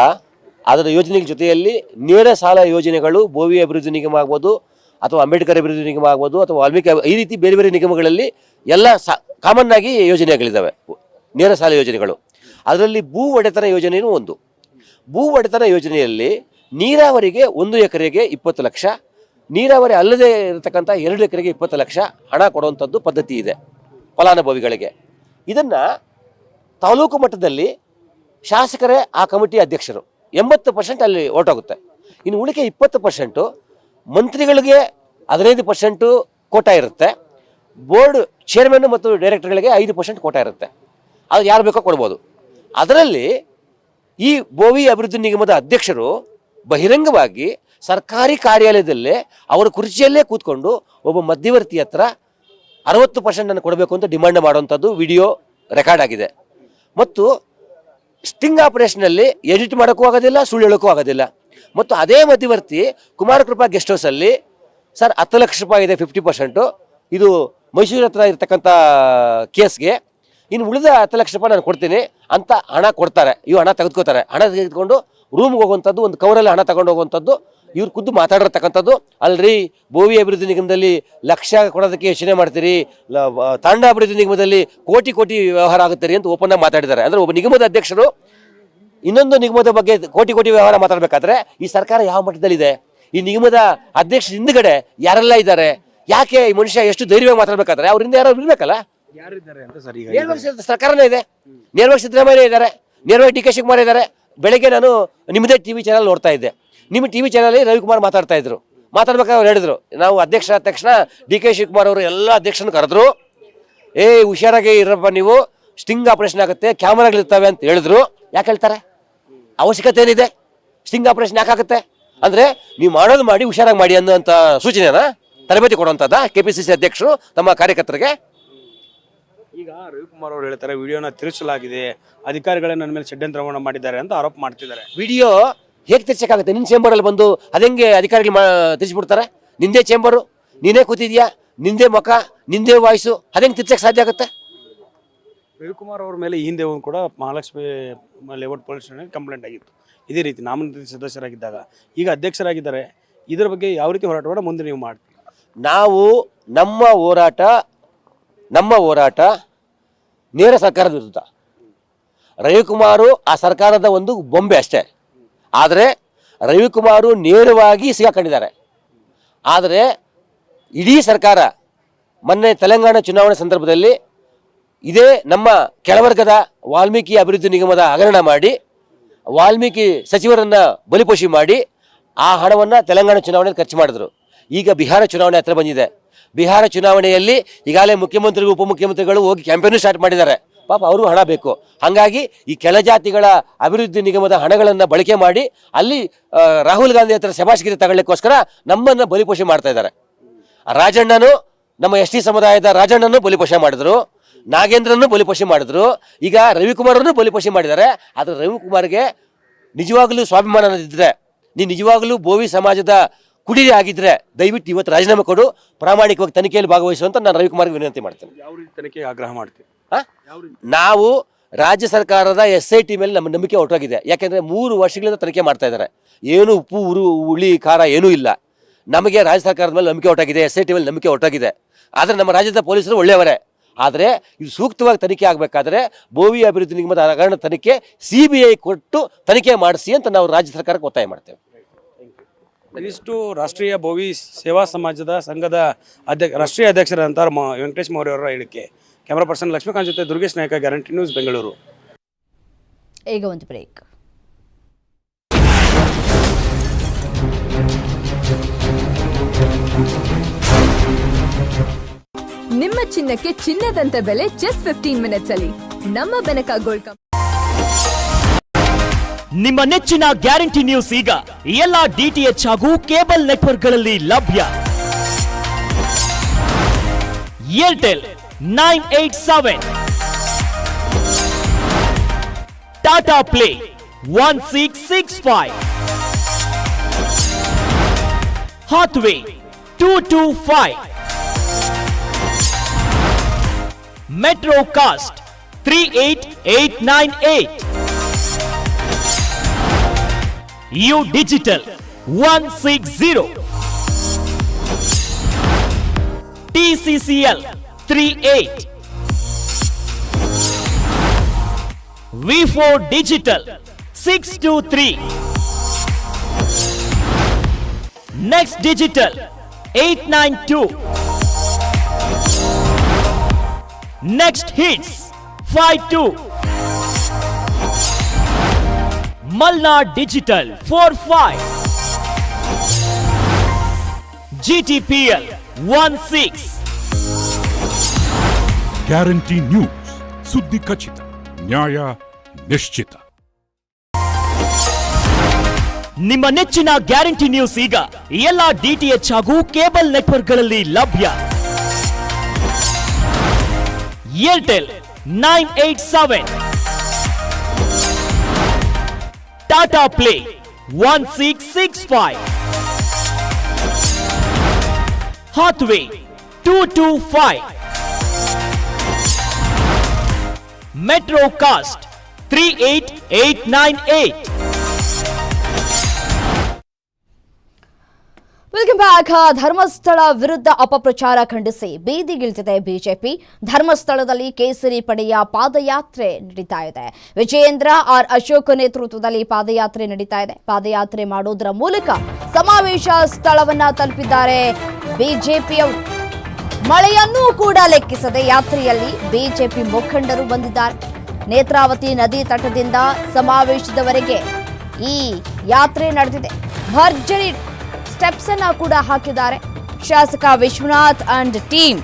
ಅದರ ಯೋಜನೆಗಳ ಜೊತೆಯಲ್ಲಿ ನೇರ ಸಾಲ ಯೋಜನೆಗಳು ಭೋವಿ ಅಭಿವೃದ್ಧಿ ನಿಗಮ ಆಗ್ಬೋದು ಅಥವಾ ಅಂಬೇಡ್ಕರ್ ಅಭಿವೃದ್ಧಿ ನಿಗಮ ಆಗ್ಬೋದು ಅಥವಾ ವಾಲ್ಮೀಕಿ ಈ ರೀತಿ ಬೇರೆ ಬೇರೆ ನಿಗಮಗಳಲ್ಲಿ ಎಲ್ಲ ಸಾ ಕಾಮನ್ ಆಗಿ ಯೋಜನೆಗಳಿದ್ದಾವೆ. ನೇರ ಸಾಲ ಯೋಜನೆಗಳು. ಅದರಲ್ಲಿ ಭೂ ಒಡೆತನ ಯೋಜನೆಯೂ ಒಂದು. ಭೂ ಒಡೆತನ ಯೋಜನೆಯಲ್ಲಿ ನೀರಾವರಿಗೆ ಒಂದು ಎಕರೆಗೆ ಇಪ್ಪತ್ತು ಲಕ್ಷ, ನೀರಾವರಿ ಅಲ್ಲದೆ ಇರತಕ್ಕಂಥ ಎರಡು ಎಕರೆಗೆ ಇಪ್ಪತ್ತು ಲಕ್ಷ ಹಣ ಕೊಡುವಂಥದ್ದು ಪದ್ಧತಿ ಇದೆ, ಫಲಾನುಭವಿಗಳಿಗೆ. ಇದನ್ನು ತಾಲೂಕು ಮಟ್ಟದಲ್ಲಿ ಶಾಸಕರೇ ಆ ಕಮಿಟಿ ಅಧ್ಯಕ್ಷರು. ಎಂಬತ್ತು ಪರ್ಸೆಂಟ್ ಅಲ್ಲಿ ಓಟಾಗುತ್ತೆ ಇನ್ನು ಉಳಿಕೆ ಇಪ್ಪತ್ತು ಪರ್ಸೆಂಟು ಮಂತ್ರಿಗಳಿಗೆ ಹದಿನೈದು ಪರ್ಸೆಂಟು ಕೋಟಾ ಇರುತ್ತೆ. ಬೋರ್ಡ್ ಚೇರ್ಮನ್ ಮತ್ತು ಡೈರೆಕ್ಟರ್ಗಳಿಗೆ ಐದು ಪರ್ಸೆಂಟ್ ಕೋಟಾ ಇರುತ್ತೆ. ಅದು ಯಾರು ಬೇಕೋ ಕೊಡ್ಬೋದು. ಅದರಲ್ಲಿ ಈ ಬೋವಿ ಅಭಿವೃದ್ಧಿ ನಿಗಮದ ಅಧ್ಯಕ್ಷರು ಬಹಿರಂಗವಾಗಿ ಸರ್ಕಾರಿ ಕಾರ್ಯಾಲಯದಲ್ಲೇ ಅವರ ಕುರ್ಚಿಯಲ್ಲೇ ಕೂತ್ಕೊಂಡು ಒಬ್ಬ ಮಧ್ಯವರ್ತಿ ಹತ್ರ ಅರವತ್ತು ಪರ್ಸೆಂಟನ್ನು ಕೊಡಬೇಕು ಅಂತ ಡಿಮಾಂಡ್ ಮಾಡುವಂಥದ್ದು ವಿಡಿಯೋ ರೆಕಾರ್ಡ್ ಆಗಿದೆ. ಮತ್ತು ಸ್ಟಿಂಗ್ ಆಪರೇಷನಲ್ಲಿ ಎಡಿಟ್ ಮಾಡೋಕ್ಕೂ ಆಗೋದಿಲ್ಲ, ಸುಳ್ಳು ಹೇಳೋಕ್ಕೂ ಆಗೋದಿಲ್ಲ. ಮತ್ತು ಅದೇ ಮಧ್ಯವರ್ತಿ ಕುಮಾರಕೃಪಾ ಗೆಸ್ಟ್ ಹೌಸಲ್ಲಿ ಸರ್ ಹತ್ತು ಲಕ್ಷ ರೂಪಾಯಿ ಇದೆ ಫಿಫ್ಟಿ ಪರ್ಸೆಂಟು ಇದು ಮೈಸೂರು ಹತ್ರ ಇರ್ತಕ್ಕಂಥ ಕೇಸ್ಗೆ. ಇನ್ನು ಉಳಿದ ಹತ್ತು ಲಕ್ಷ ರೂಪಾಯಿ ನಾನು ಕೊಡ್ತೀನಿ ಅಂತ ಹಣ ಕೊಡ್ತಾರೆ. ಇವು ಹಣ ತೆಗೆದುಕೋತಾರೆ ಹಣ ತೆಗೆದುಕೊಂಡು ರೂಮ್ಗೆ ಹೋಗುವಂಥದ್ದು, ಒಂದು ಕವರಲ್ಲಿ ಹಣ ತಗೊಂಡು ಹೋಗುವಂಥದ್ದು, ಇವ್ರು ಖುದ್ದು ಮಾತಾಡಿರ್ತಕ್ಕಂಥದ್ದು. ಅಲ್ರಿ ಭೂವಿ ಅಭಿವೃದ್ಧಿ ನಿಗಮದಲ್ಲಿ ಲಕ್ಷ ಕೊಡೋದಕ್ಕೆ ಯೋಚನೆ ಮಾಡ್ತೀರಿ. ತಾಂಡ ಅಭಿವೃದ್ಧಿ ನಿಗಮದಲ್ಲಿ ಕೋಟಿ ಕೋಟಿ ವ್ಯವಹಾರ ಆಗುತ್ತೆ ರೀ ಅಂತ ಓಪನ್ ಆಗಿ ಮಾತಾಡಿದ್ದಾರೆ. ಅಂದರೆ ಒಬ್ಬ ನಿಗಮದ ಅಧ್ಯಕ್ಷರು ಇನ್ನೊಂದು ನಿಗಮದ ಬಗ್ಗೆ ಕೋಟಿ ಕೋಟಿ ವ್ಯವಹಾರ ಮಾತಾಡಬೇಕಾದ್ರೆ ಈ ಸರ್ಕಾರ ಯಾವ ಮಟ್ಟದಲ್ಲಿದೆ? ಈ ನಿಗಮದ ಅಧ್ಯಕ್ಷ ಹಿಂದ್ಗಡೆ ಯಾರೆಲ್ಲ ಇದ್ದಾರೆ? ಯಾಕೆ ಈ ಮನುಷ್ಯ ಎಷ್ಟು ಧೈರ್ಯವಾಗಿ ಮಾತಾಡ್ಬೇಕಾದ್ರೆ? ಅವರಿಂದ ಯಾರು ಇರ್ಬೇಕಲ್ಲ? ನೇರವಾಗಿ ಸರ್ಕಾರನೇ ಇದೆ. ನೇರವಾಗಿ ಸಿದ್ದರಾಮಯ್ಯ ಇದ್ದಾರೆ. ನೇರವಾಗಿ ಡಿ ಕೆ ಶಿವಕುಮಾರ್ ಇದ್ದಾರೆ. ಬೆಳಗ್ಗೆ ನಾನು ನಿಮ್ಮದೇ ಟಿವಿ ಚಾನಲ್ ನೋಡ್ತಾ ಇದ್ದೆ. ನಿಮ್ಮ ಟಿವಿ ಚಾನಲ್ ರವಿಕುಮಾರ್ ಮಾತಾಡ್ತಾ ಇದ್ರು. ಮಾತಾಡ್ಬೇಕಾದ್ರೆ ಅವ್ರು ಹೇಳಿದ್ರು ನಾವು ಅಧ್ಯಕ್ಷ ಆದ ತಕ್ಷಣ ಡಿ ಕೆ ಶಿವಕುಮಾರ್ ಅವರು ಎಲ್ಲ ಅಧ್ಯಕ್ಷನ ಕರೆದ್ರು. ಏ ಹುಷಾರಾಗಿ ಇರಪ್ಪ ನೀವು. ಸ್ಟಿಂಗ್ ಆಪರೇಷನ್ ಆಗುತ್ತೆ ಕ್ಯಾಮರಾಗಳಿರ್ತವೆ ಅಂತ ಹೇಳಿದ್ರು. ಯಾಕೆ ಹೇಳ್ತಾರೆ? ಅವಶ್ಯಕತೆ ಏನಿದೆ ಸ್ಟಿಂಗ್ ಆಪರೇಷನ್ ಯಾಕಾಗುತ್ತೆ ಅಂದರೆ ನೀವು ಮಾಡೋದು ಮಾಡಿ ಹುಷಾರಾಗಿ ಮಾಡಿ ಅನ್ನೋಂಥ ಸೂಚನೆನ ತರಬೇತಿ ಕೊಡುವಂಥದ್ದ ಕೆ ಪಿ ಸಿ ಸಿ ಅಧ್ಯಕ್ಷರು ತಮ್ಮ ಕಾರ್ಯಕರ್ತರಿಗೆ.
ಈಗ ರವಿಕುಮಾರ್ ಅವರು ಹೇಳ್ತಾರೆ ವಿಡಿಯೋನ ತಿರುಚಲಾಗಿದೆ ಅಧಿಕಾರಿಗಳೇ ನನ್ನ ಮೇಲೆ ಷಡ್ಯಂತ್ರವನ್ನು ಮಾಡಿದ್ದಾರೆ ಅಂತ ಆರೋಪ ಮಾಡ್ತಿದ್ದಾರೆ.
ವಿಡಿಯೋ ಹೇಗೆ ತಿರ್ಸೋಕ್ಕಾಗುತ್ತೆ ನಿನ್ನ ಚೇಂಬರಲ್ಲಿ ಬಂದು ಅದೆಂಗೆ ಅಧಿಕಾರಿಗಳು ಮಾ ತಿರ್ಸಿಬಿಡ್ತಾರೆ ನಿಂದೇ ಚೇಂಬರು ನೀನೇ ಕೂತಿದ್ಯಾ? ನಿಂದೇ ಮುಖ ನಿಂದೇ ವಾಯ್ಸು ಅದೆಂಗೆ ತಿರ್ಚಕ್ಕೆ ಸಾಧ್ಯ ಆಗುತ್ತೆ?
ರವಿಕುಮಾರ್ ಅವರ ಮೇಲೆ ಈ ಹಿಂದೆ ಕೂಡ Mahalakshmi layout police station complaint ಆಗಿತ್ತು. ಇದೇ ರೀತಿ ನಾಮನಿರ್ದೇಶಿತ ಸದಸ್ಯರಾಗಿದ್ದಾಗ. ಈಗ ಅಧ್ಯಕ್ಷರಾಗಿದ್ದಾರೆ. ಇದರ ಬಗ್ಗೆ ಯಾವ ರೀತಿ ಹೋರಾಟವನ್ನು ಮುಂದೆ ನೀವು ಮಾಡ್ತೀವಿ
ನಾವು ನಮ್ಮ ಹೋರಾಟ ನಮ್ಮ ಹೋರಾಟ ನೇರ ಸರ್ಕಾರದ ವಿರುದ್ಧ. ರವಿಕುಮಾರು ಆ ಸರ್ಕಾರದ ಒಂದು ಬೊಂಬೆ ಅಷ್ಟೇ. ಆದರೆ ರವಿಕುಮಾರು ನೇರವಾಗಿ ಸಿಗಾಕೊಂಡಿದ್ದಾರೆ. ಆದರೆ ಇಡೀ ಸರ್ಕಾರ ಮೊನ್ನೆ ತೆಲಂಗಾಣ ಚುನಾವಣೆ ಸಂದರ್ಭದಲ್ಲಿ ಇದೇ ನಮ್ಮ ಕೆಳವರ್ಗದ ವಾಲ್ಮೀಕಿ ಅಭಿವೃದ್ಧಿ ನಿಗಮದ ಹಗರಣ ಮಾಡಿ, ವಾಲ್ಮೀಕಿ ಸಚಿವರನ್ನ ಬಲಿಪೋಷಿ ಮಾಡಿ, ಆ ಹಣವನ್ನು ತೆಲಂಗಾಣ ಚುನಾವಣೆಯಲ್ಲಿ ಖರ್ಚು ಮಾಡಿದ್ರು. ಈಗ ಬಿಹಾರ ಚುನಾವಣೆ ಹತ್ರ ಬಂದಿದೆ. ಬಿಹಾರ ಚುನಾವಣೆಯಲ್ಲಿ ಈಗಾಗಲೇ ಮುಖ್ಯಮಂತ್ರಿಗಳು, ಉಪಮುಖ್ಯಮಂತ್ರಿಗಳು ಹೋಗಿ ಕ್ಯಾಂಪೇನು ಸ್ಟಾರ್ಟ್ ಮಾಡಿದ್ದಾರೆ. ಪಾಪ ಅವರು ಹಣ ಬೇಕು. ಹಾಗಾಗಿ ಈ ಕೆಳಜಾತಿಗಳ ಅಭಿವೃದ್ಧಿ ನಿಗಮದ ಹಣಗಳನ್ನು ಬಳಕೆ ಮಾಡಿ ಅಲ್ಲಿ ರಾಹುಲ್ ಗಾಂಧಿ ಹತ್ರ ಶಬಾಷ್ಗಿರಿ ತಗೊಳ್ಳಿಕ್ಕೋಸ್ಕರ ನಮ್ಮನ್ನು ಬಲಿಪೋಷಿ ಮಾಡ್ತಾ ಇದ್ದಾರೆ. ರಾಜಣ್ಣನು ನಮ್ಮ ಎಸ್ ಟಿ ಸಮುದಾಯದ ರಾಜಣ್ಣನು ಬಲಿಪೋಷ ಮಾಡಿದ್ರು. ನಾಗೇಂದ್ರನ್ನು ಬಲಿಪಶು ಮಾಡಿದ್ರು. ಈಗ ರವಿಕುಮಾರನ್ನು ಬಲಿಪಶು ಮಾಡಿದ್ದಾರೆ. ಆದರೆ ರವಿಕುಮಾರ್ಗೆ ನಿಜವಾಗಲೂ ಸ್ವಾಭಿಮಾನ ಇದ್ರೆ ನೀನು ನಿಜವಾಗಲೂ ಬೋವಿ ಸಮಾಜದ ಕುಡಿರಿ ಆಗಿದ್ರೆ ದಯವಿಟ್ಟು ಇವತ್ತು ರಾಜೀನಾಮೆ ಕೊಡು. ಪ್ರಾಮಾಣಿಕವಾಗಿ ತನಿಖೆಯಲ್ಲಿ ಭಾಗವಹಿಸುವಂತ ನಾನು ರವಿಕುಮಾರ್ಗೆ ವಿನಂತಿ ಮಾಡ್ತೇನೆ.
ಯಾವ ರೀತಿ ತನಿಖೆಗೆ ಆಗ್ರಹ ಮಾಡ್ತೀವಿ?
ನಾವು ರಾಜ್ಯ ಸರ್ಕಾರದ ಎಸ್ ಐ ಟಿ ಮೇಲೆ ನಮ್ಮ ನಂಬಿಕೆ ಹೊರಟೋಗಿದೆ ಯಾಕೆಂದ್ರೆ ಮೂರು ವರ್ಷಗಳಿಂದ ತನಿಖೆ ಮಾಡ್ತಾ ಇದ್ದಾರೆ. ಏನು ಉಪ್ಪು ಉರು ಹುಳಿ ಖಾರ ಏನೂ ಇಲ್ಲ. ನಮಗೆ ರಾಜ್ಯ ಸರ್ಕಾರದ ಮೇಲೆ ನಂಬಿಕೆ ಹೊರಟಾಗಿದೆ ಎಸ್ ಐ ಟಿ ಮೇಲೆ ನಂಬಿಕೆ ಹೊರಟಾಗಿದೆ ಆದರೆ ನಮ್ಮ ರಾಜ್ಯದ ಪೊಲೀಸರು ಒಳ್ಳೆಯವರೇ. ಆದರೆ ಇದು ಸೂಕ್ತವಾಗಿ ತನಿಖೆ ಆಗಬೇಕಾದ್ರೆ ಭೋವಿ ಅಭಿವೃದ್ಧಿ ನಿಗಮದ ಹಗರಣ ತನಿಖೆ ಸಿ ಬಿ ಐ ಕೊಟ್ಟು ತನಿಖೆ ಮಾಡಿಸಿ ಅಂತ ನಾವು ರಾಜ್ಯ ಸರ್ಕಾರಕ್ಕೆ ಒತ್ತಾಯ ಮಾಡ್ತೇವೆ.
ಇದಿಷ್ಟು ರಾಷ್ಟ್ರೀಯ ಭೋವಿ ಸೇವಾ ಸಮಾಜದ ಸಂಘದ ಅಧ್ಯಕ್ಷ ರಾಷ್ಟ್ರೀಯ ಅಧ್ಯಕ್ಷರಂತ ಮ ವೆಂಕಟೇಶ್ ಮೌರ್ಯ ಅವರ ಹೇಳಿಕೆ. ಕ್ಯಾಮರಾ ಪರ್ಸನ್ ಲಕ್ಷ್ಮೀಕಾಂತ್ ಜೊತೆ ದುರ್ಗೇಶ್ ನಾಯಕ ಗ್ಯಾರಂಟಿ ನ್ಯೂಸ್ ಬೆಂಗಳೂರು
ಈಗ ಒಂದು ಬ್ರೇಕ್.
ನಿಮ್ಮ ಚಿನ್ನಕ್ಕೆ ಚಿನ್ನದಂತೆ ಬೆಲೆ ಜಸ್ಟ್ ಫಿಫ್ಟೀನ್ ಮಿನಿಟ್ಸ್ ಅಲ್ಲಿ. ನಮ್ಮ ಬೆನಕ ಗೋಲ್ಡ್
ನಿಮ್ಮ ನೆಚ್ಚಿನ ಗ್ಯಾರಂಟಿ ನ್ಯೂಸ್ ಈಗ ಎಲ್ಲಾ ಡಿಟಿಎಚ್ ಹಾಗೂ ಕೇಬಲ್ ನೆಟ್ವರ್ಕ್ಗಳಲ್ಲಿ ಲಭ್ಯ. Airtel nine eight seven. Tata Play one six six five. Hathway two two five. Metrocast 38898. U Digital 160. TCCL 38. V4 Digital 623. Next Digital 892. Next hits five two Malnad digital four five GTPL one
six guarantee news ಸುದ್ದಿ ಖಚಿತ ನ್ಯಾಯ ನಿಶ್ಚಿತ
ನಿಮ್ಮ ನೆಚ್ಚಿನ ಗ್ಯಾರಂಟಿ ನ್ಯೂಸ್ ಈಗ ಎಲ್ಲಾ ಡಿಟಿಎಚ್ ಹಾಗೂ ಕೇಬಲ್ ನೆಟ್ವರ್ಕ್ಗಳಲ್ಲಿ ಲಭ್ಯ. Airtel nine eight seven Tata Play one six six five Hathway two two five Metrocast three eight eight nine eight
welcome back Dharmasthala ವಿರುದ್ಧ ಅಪಪ್ರಚಾರ ಖಂಡಿಸಿ ಬೀದಿಗಿಳಿದಿದೆ ಬಿಜೆಪಿ. ಧರ್ಮಸ್ಥಳದಲ್ಲಿ ಕೇಸರಿ ಪಡೆಯ ಪಾದಯಾತ್ರೆ ನಡೀತಾ ಇದೆ. ವಿಜಯೇಂದ್ರ ಆರ್ ಅಶೋಕ್ ನೇತೃತ್ವದಲ್ಲಿ ಪಾದಯಾತ್ರೆ ನಡೀತಾ ಇದೆ. ಪಾದಯಾತ್ರೆ ಮಾಡೋದರ ಮೂಲಕ ಸಮಾವೇಶ ಸ್ಥಳವನ್ನ ತಲುಪಿದ್ದಾರೆ ಬಿಜೆಪಿಯವರು. ಮಳೆಯನ್ನೂ ಕೂಡ ಲೆಕ್ಕಿಸದೆ ಯಾತ್ರೆಯಲ್ಲಿ ಬಿಜೆಪಿ ಮುಖಂಡರು ಬಂದಿದ್ದಾರೆ. ನೇತ್ರಾವತಿ ನದಿ ತಟದಿಂದ ಸಮಾವೇಶದವರೆಗೆ ಈ ಯಾತ್ರೆ ನಡೆದಿದೆ. ಭರ್ಜರಿ ಸ್ಟೆಪ್ಸ್ ಅನ್ನ ಕೂಡ ಹಾಕಿದ್ದಾರೆ. ಶಾಸಕ ವಿಶ್ವನಾಥ್ ಅಂಡ್ ಟೀಮ್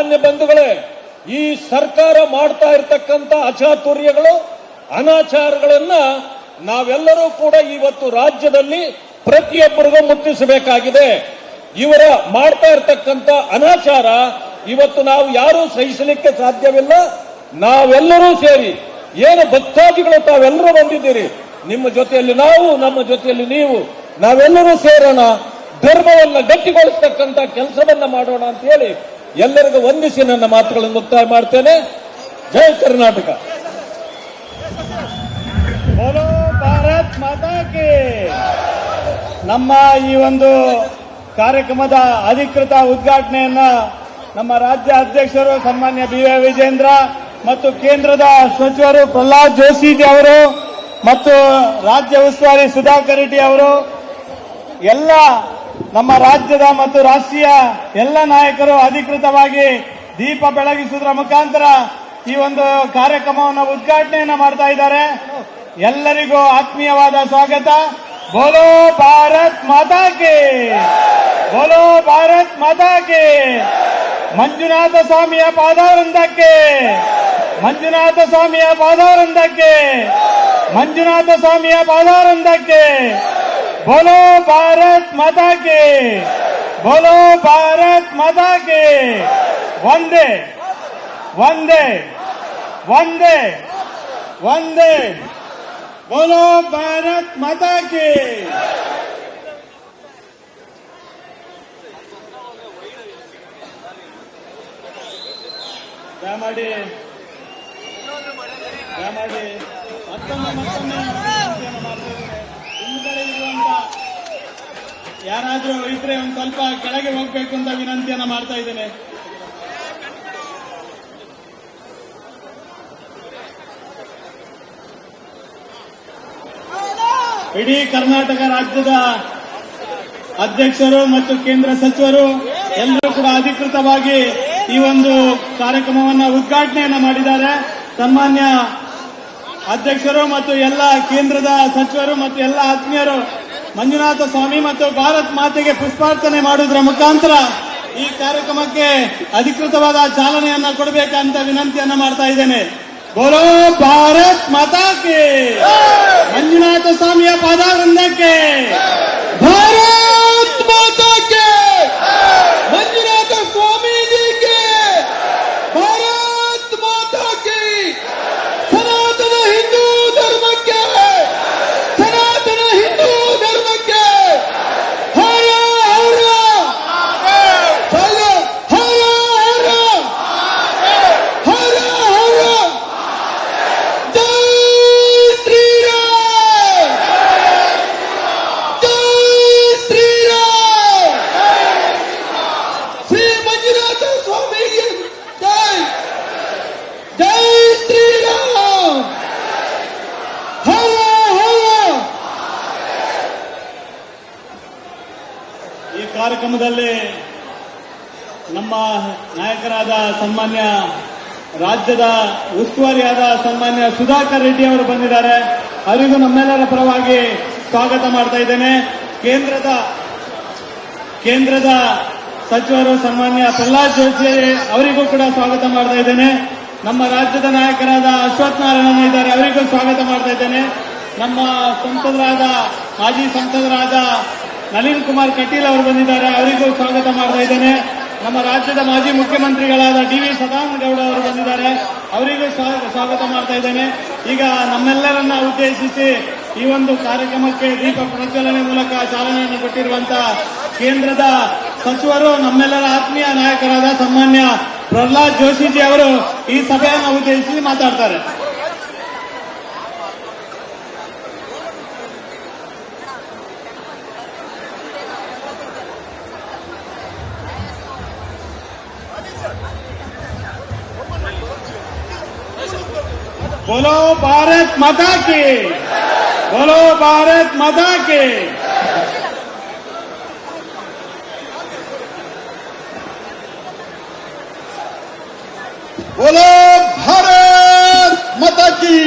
ಮಾನ್ಯ ಬಂಧುಗಳೇ, ಈ ಸರ್ಕಾರ ಮಾಡ್ತಾ ಇರತಕ್ಕಂತ ಅಚಾತುರ್ಯಗಳು, ಅನಾಚಾರಗಳನ್ನ ನಾವೆಲ್ಲರೂ ಕೂಡ ಇವತ್ತು ರಾಜ್ಯದಲ್ಲಿ ಪ್ರತಿಯೊಬ್ಬರಿಗೂ ಮುಟ್ಟಿಸಬೇಕಾಗಿದೆ. ಇವರ ಮಾಡ್ತಾ ಇರತಕ್ಕಂತ ಅನಾಚಾರ ಇವತ್ತು ನಾವು ಯಾರೂ ಸಹಿಸಲಿಕ್ಕೆ ಸಾಧ್ಯವಿಲ್ಲ. ನಾವೆಲ್ಲರೂ ಸೇರಿ ಏನು ಭಕ್ತಾದಿಗಳು ತಾವೆಲ್ಲರೂ ಬಂದಿದ್ದೀರಿ. ನಿಮ್ಮ ಜೊತೆಯಲ್ಲಿ ನಾವು, ನಮ್ಮ ಜೊತೆಯಲ್ಲಿ ನೀವು, ನಾವೆಲ್ಲರೂ ಸೇರೋಣ. ಧರ್ಮವನ್ನು ಗಟ್ಟಿಗೊಳಿಸ್ತಕ್ಕಂಥ ಕೆಲಸವನ್ನ ಮಾಡೋಣ ಅಂತ ಹೇಳಿ ಎಲ್ಲರಿಗೂ ವಂದಿಸಿ ನನ್ನ ಮಾತುಗಳನ್ನು ಮುಕ್ತಾಯ ಮಾಡ್ತೇನೆ. ಜೈ ಕರ್ನಾಟಕ.
ನಮ್ಮ ಈ ಒಂದು ಕಾರ್ಯಕ್ರಮದ ಅಧಿಕೃತ ಉದ್ಘಾಟನೆಯನ್ನ ನಮ್ಮ ರಾಜ್ಯ ಅಧ್ಯಕ್ಷರು ಸನ್ಮಾನ್ಯ ಬಿ ವಿಜೇಂದ್ರ ಮತ್ತು ಕೇಂದ್ರದ ಸಚಿವರು ಪ್ರಹ್ಲಾದ್ ಜೋಶಿಜಿ ಅವರು ಮತ್ತು ರಾಜ್ಯ ಉಸ್ತುವಾರಿ ಸುಧಾಕರ್ ರೆಡ್ಡಿ ಅವರು, ಎಲ್ಲ ನಮ್ಮ ರಾಜ್ಯದ ಮತ್ತು ರಾಷ್ಟ್ರೀಯ ಎಲ್ಲ ನಾಯಕರು ಅಧಿಕೃತವಾಗಿ ದೀಪ ಬೆಳಗಿಸುವುದರ ಮುಖಾಂತರ ಈ ಒಂದು ಕಾರ್ಯಕ್ರಮವನ್ನು ಉದ್ಘಾಟನೆಯನ್ನ ಮಾಡ್ತಾ ಇದ್ದಾರೆ. ಎಲ್ಲರಿಗೂ ಆತ್ಮೀಯವಾದ ಸ್ವಾಗತ. ಬೋಲೋ ಭಾರತ್ ಮಾತಾ ಕಿ! ಬೋಲೋ ಭಾರತ್ ಮಾತಾ ಕಿ! ಮಂಜುನಾಥ ಸ್ವಾಮಿಯ ಪಾದಾರಂದಕ್ಕೆ ಮಂಜುನಾಥ ಸ್ವಾಮಿಯ ಪಾದಾರಂದಕ್ಕೆ ಮಂಜುನಾಥ ಸ್ವಾಮಿಯ ಪಾದಾರಂದಕ್ಕೆ बोलो भारत माता के बोलो भारत माता के वंदे वंदे वंदे वंदे बोलो भारत माता के ದಯಮಾಡಿ ದಯಮಾಡಿ ಮತ್ತೊಮ್ಮೆ ಮತ್ತೊಮ್ಮೆ ಯಾರಾದ್ರೂ ಇದ್ರೆ ಒಂದು ಸ್ವಲ್ಪ ಕೆಳಗೆ ಹೋಗ್ಬೇಕು ಅಂತ ವಿನಂತಿಯನ್ನ ಮಾಡ್ತಾ ಇದ್ದೇನೆ. ಇಡೀ ಕರ್ನಾಟಕ ರಾಜ್ಯದ ಅಧ್ಯಕ್ಷರು ಮತ್ತು ಕೇಂದ್ರ ಸಚಿವರು ಎಲ್ಲರೂ ಕೂಡ ಅಧಿಕೃತವಾಗಿ ಈ ಒಂದು ಕಾರ್ಯಕ್ರಮವನ್ನ ಉದ್ಘಾಟನೆಯನ್ನ ಮಾಡಿದ್ದಾರೆ. ಸನ್ಮಾನ್ಯ ಅಧ್ಯಕ್ಷರು ಮತ್ತು ಎಲ್ಲ ಕೇಂದ್ರದ ಸಚಿವರು ಮತ್ತು ಎಲ್ಲ ಆತ್ಮೀಯರು ಮಂಜುನಾಥ ಸ್ವಾಮಿ ಮತ್ತು ಭಾರತ್ ಮಾತೆಗೆ ಪುಷ್ಪಾರ್ಚನೆ ಮಾಡುವುದರ ಮುಖಾಂತರ ಈ ಕಾರ್ಯಕ್ರಮಕ್ಕೆ ಅಧಿಕೃತವಾದ ಚಾಲನೆಯನ್ನ ಕೊಡಬೇಕಂತ ವಿನಂತಿಯನ್ನ ಮಾಡ್ತಾ ಇದ್ದೇನೆ. ಬೋಲೋ ಭಾರತ್ ಮಾತಾಕ್ಕೆ ಮಂಜುನಾಥ ಸ್ವಾಮಿಯ ಪಾದಾವೃಂದಕ್ಕೆ! ಭಾರತ್ ಮಾತಾಕ್ಕೆ ಮಂಜುನಾಥ ಸ್ವಾಮೀಜಿಗೆ ಭಾರತ್ ಮಾತಾಕ್ಕೆ ಸನಾತನ ಹಿಂದೂ ಧರ್ಮಕ್ಕೆ ಸನಾತನ ಹಿಂದೂ ಧರ್ಮಕ್ಕೆ ಹರ ಹರ ಹರ ಹರ ಹರ ಹರ ಹರ ಜೈ ಶ್ರೀರಾಮ್ ಜೈ ಶ್ರೀರಾಮ್ ಶ್ರೀ ಮಂಜುನಾಥ ಸ್ವಾಮಿಗೆ ಜೈ ಜೈ ಶ್ರೀರಾಮ್ ಹರ ಹರ ಈ ಕಾರ್ಯಕ್ರಮದಲ್ಲಿ ನಮ್ಮ ನಾಯಕರಾದ ಸನ್ಮಾನ್ಯ ರಾಜ್ಯದ ಉಸ್ತುವಾರಿಯಾದ ಸನ್ಮಾನ್ಯ ಸುಧಾಕರ್ ರೆಡ್ಡಿ ಅವರು ಬಂದಿದ್ದಾರೆ. ಅವರಿಗೂ ನಮ್ಮೆಲ್ಲರ ಪರವಾಗಿ ಸ್ವಾಗತ ಮಾಡ್ತಾ ಇದ್ದೇನೆ. ಕೇಂದ್ರದ ಕೇಂದ್ರದ ಸಚಿವರು ಸನ್ಮಾನ್ಯ ಪ್ರಹ್ಲಾದ್ ಜೋಶಿ ಅವರಿಗೂ ಕೂಡ ಸ್ವಾಗತ ಮಾಡ್ತಾ ಇದ್ದೇನೆ. ನಮ್ಮ ರಾಜ್ಯದ ನಾಯಕರಾದ ಅಶ್ವಥ್ ನಾರಾಯಣ ಇದ್ದಾರೆ, ಅವರಿಗೂ ಸ್ವಾಗತ ಮಾಡ್ತಾ ಇದ್ದೇನೆ. ನಮ್ಮ ಸಂಸದರಾದ, ಮಾಜಿ ಸಂಸದರಾದ ನಳಿನ್ ಕುಮಾರ್ ಕಟೀಲ್ ಅವರು ಬಂದಿದ್ದಾರೆ, ಅವರಿಗೂ ಸ್ವಾಗತ ಮಾಡ್ತಾ ಇದ್ದೇನೆ. ನಮ್ಮ ರಾಜ್ಯದ ಮಾಜಿ ಮುಖ್ಯಮಂತ್ರಿಗಳಾದ ಡಿ ವಿ ಸದಾನಂದಗೌಡ ಅವರು ಬಂದಿದ್ದಾರೆ. ಅವರಿಗೂ ಸ್ವಾ- ಸ್ವಾಗತ ಮಾಡ್ತಾ ಇದ್ದೇನೆ. ಈಗ ನಮ್ಮೆಲ್ಲರನ್ನ ಉದ್ದೇಶಿಸಿ ಈ ಒಂದು ಕಾರ್ಯಕ್ರಮಕ್ಕೆ ದೀಪ ಪ್ರಜ್ವಲನೆ ಮೂಲಕ ಚಾಲನೆಯನ್ನು ಕೊಟ್ಟಿರುವಂತಹ ಕೇಂದ್ರದ ಸಚಿವರು ನಮ್ಮೆಲ್ಲರ ಆತ್ಮೀಯ ನಾಯಕರಾದ ಸನ್ಮಾನ್ಯ ಪ್ರಹ್ಲಾದ್ ಜೋಶಿಜಿ ಅವರು ಈ ಸಭೆಯನ್ನು ಉದ್ದೇಶಿಸಿ ಮಾತಾಡ್ತಾರೆ. बोलो भारत माता की बोलो भारत माता की बोलो भारत माता की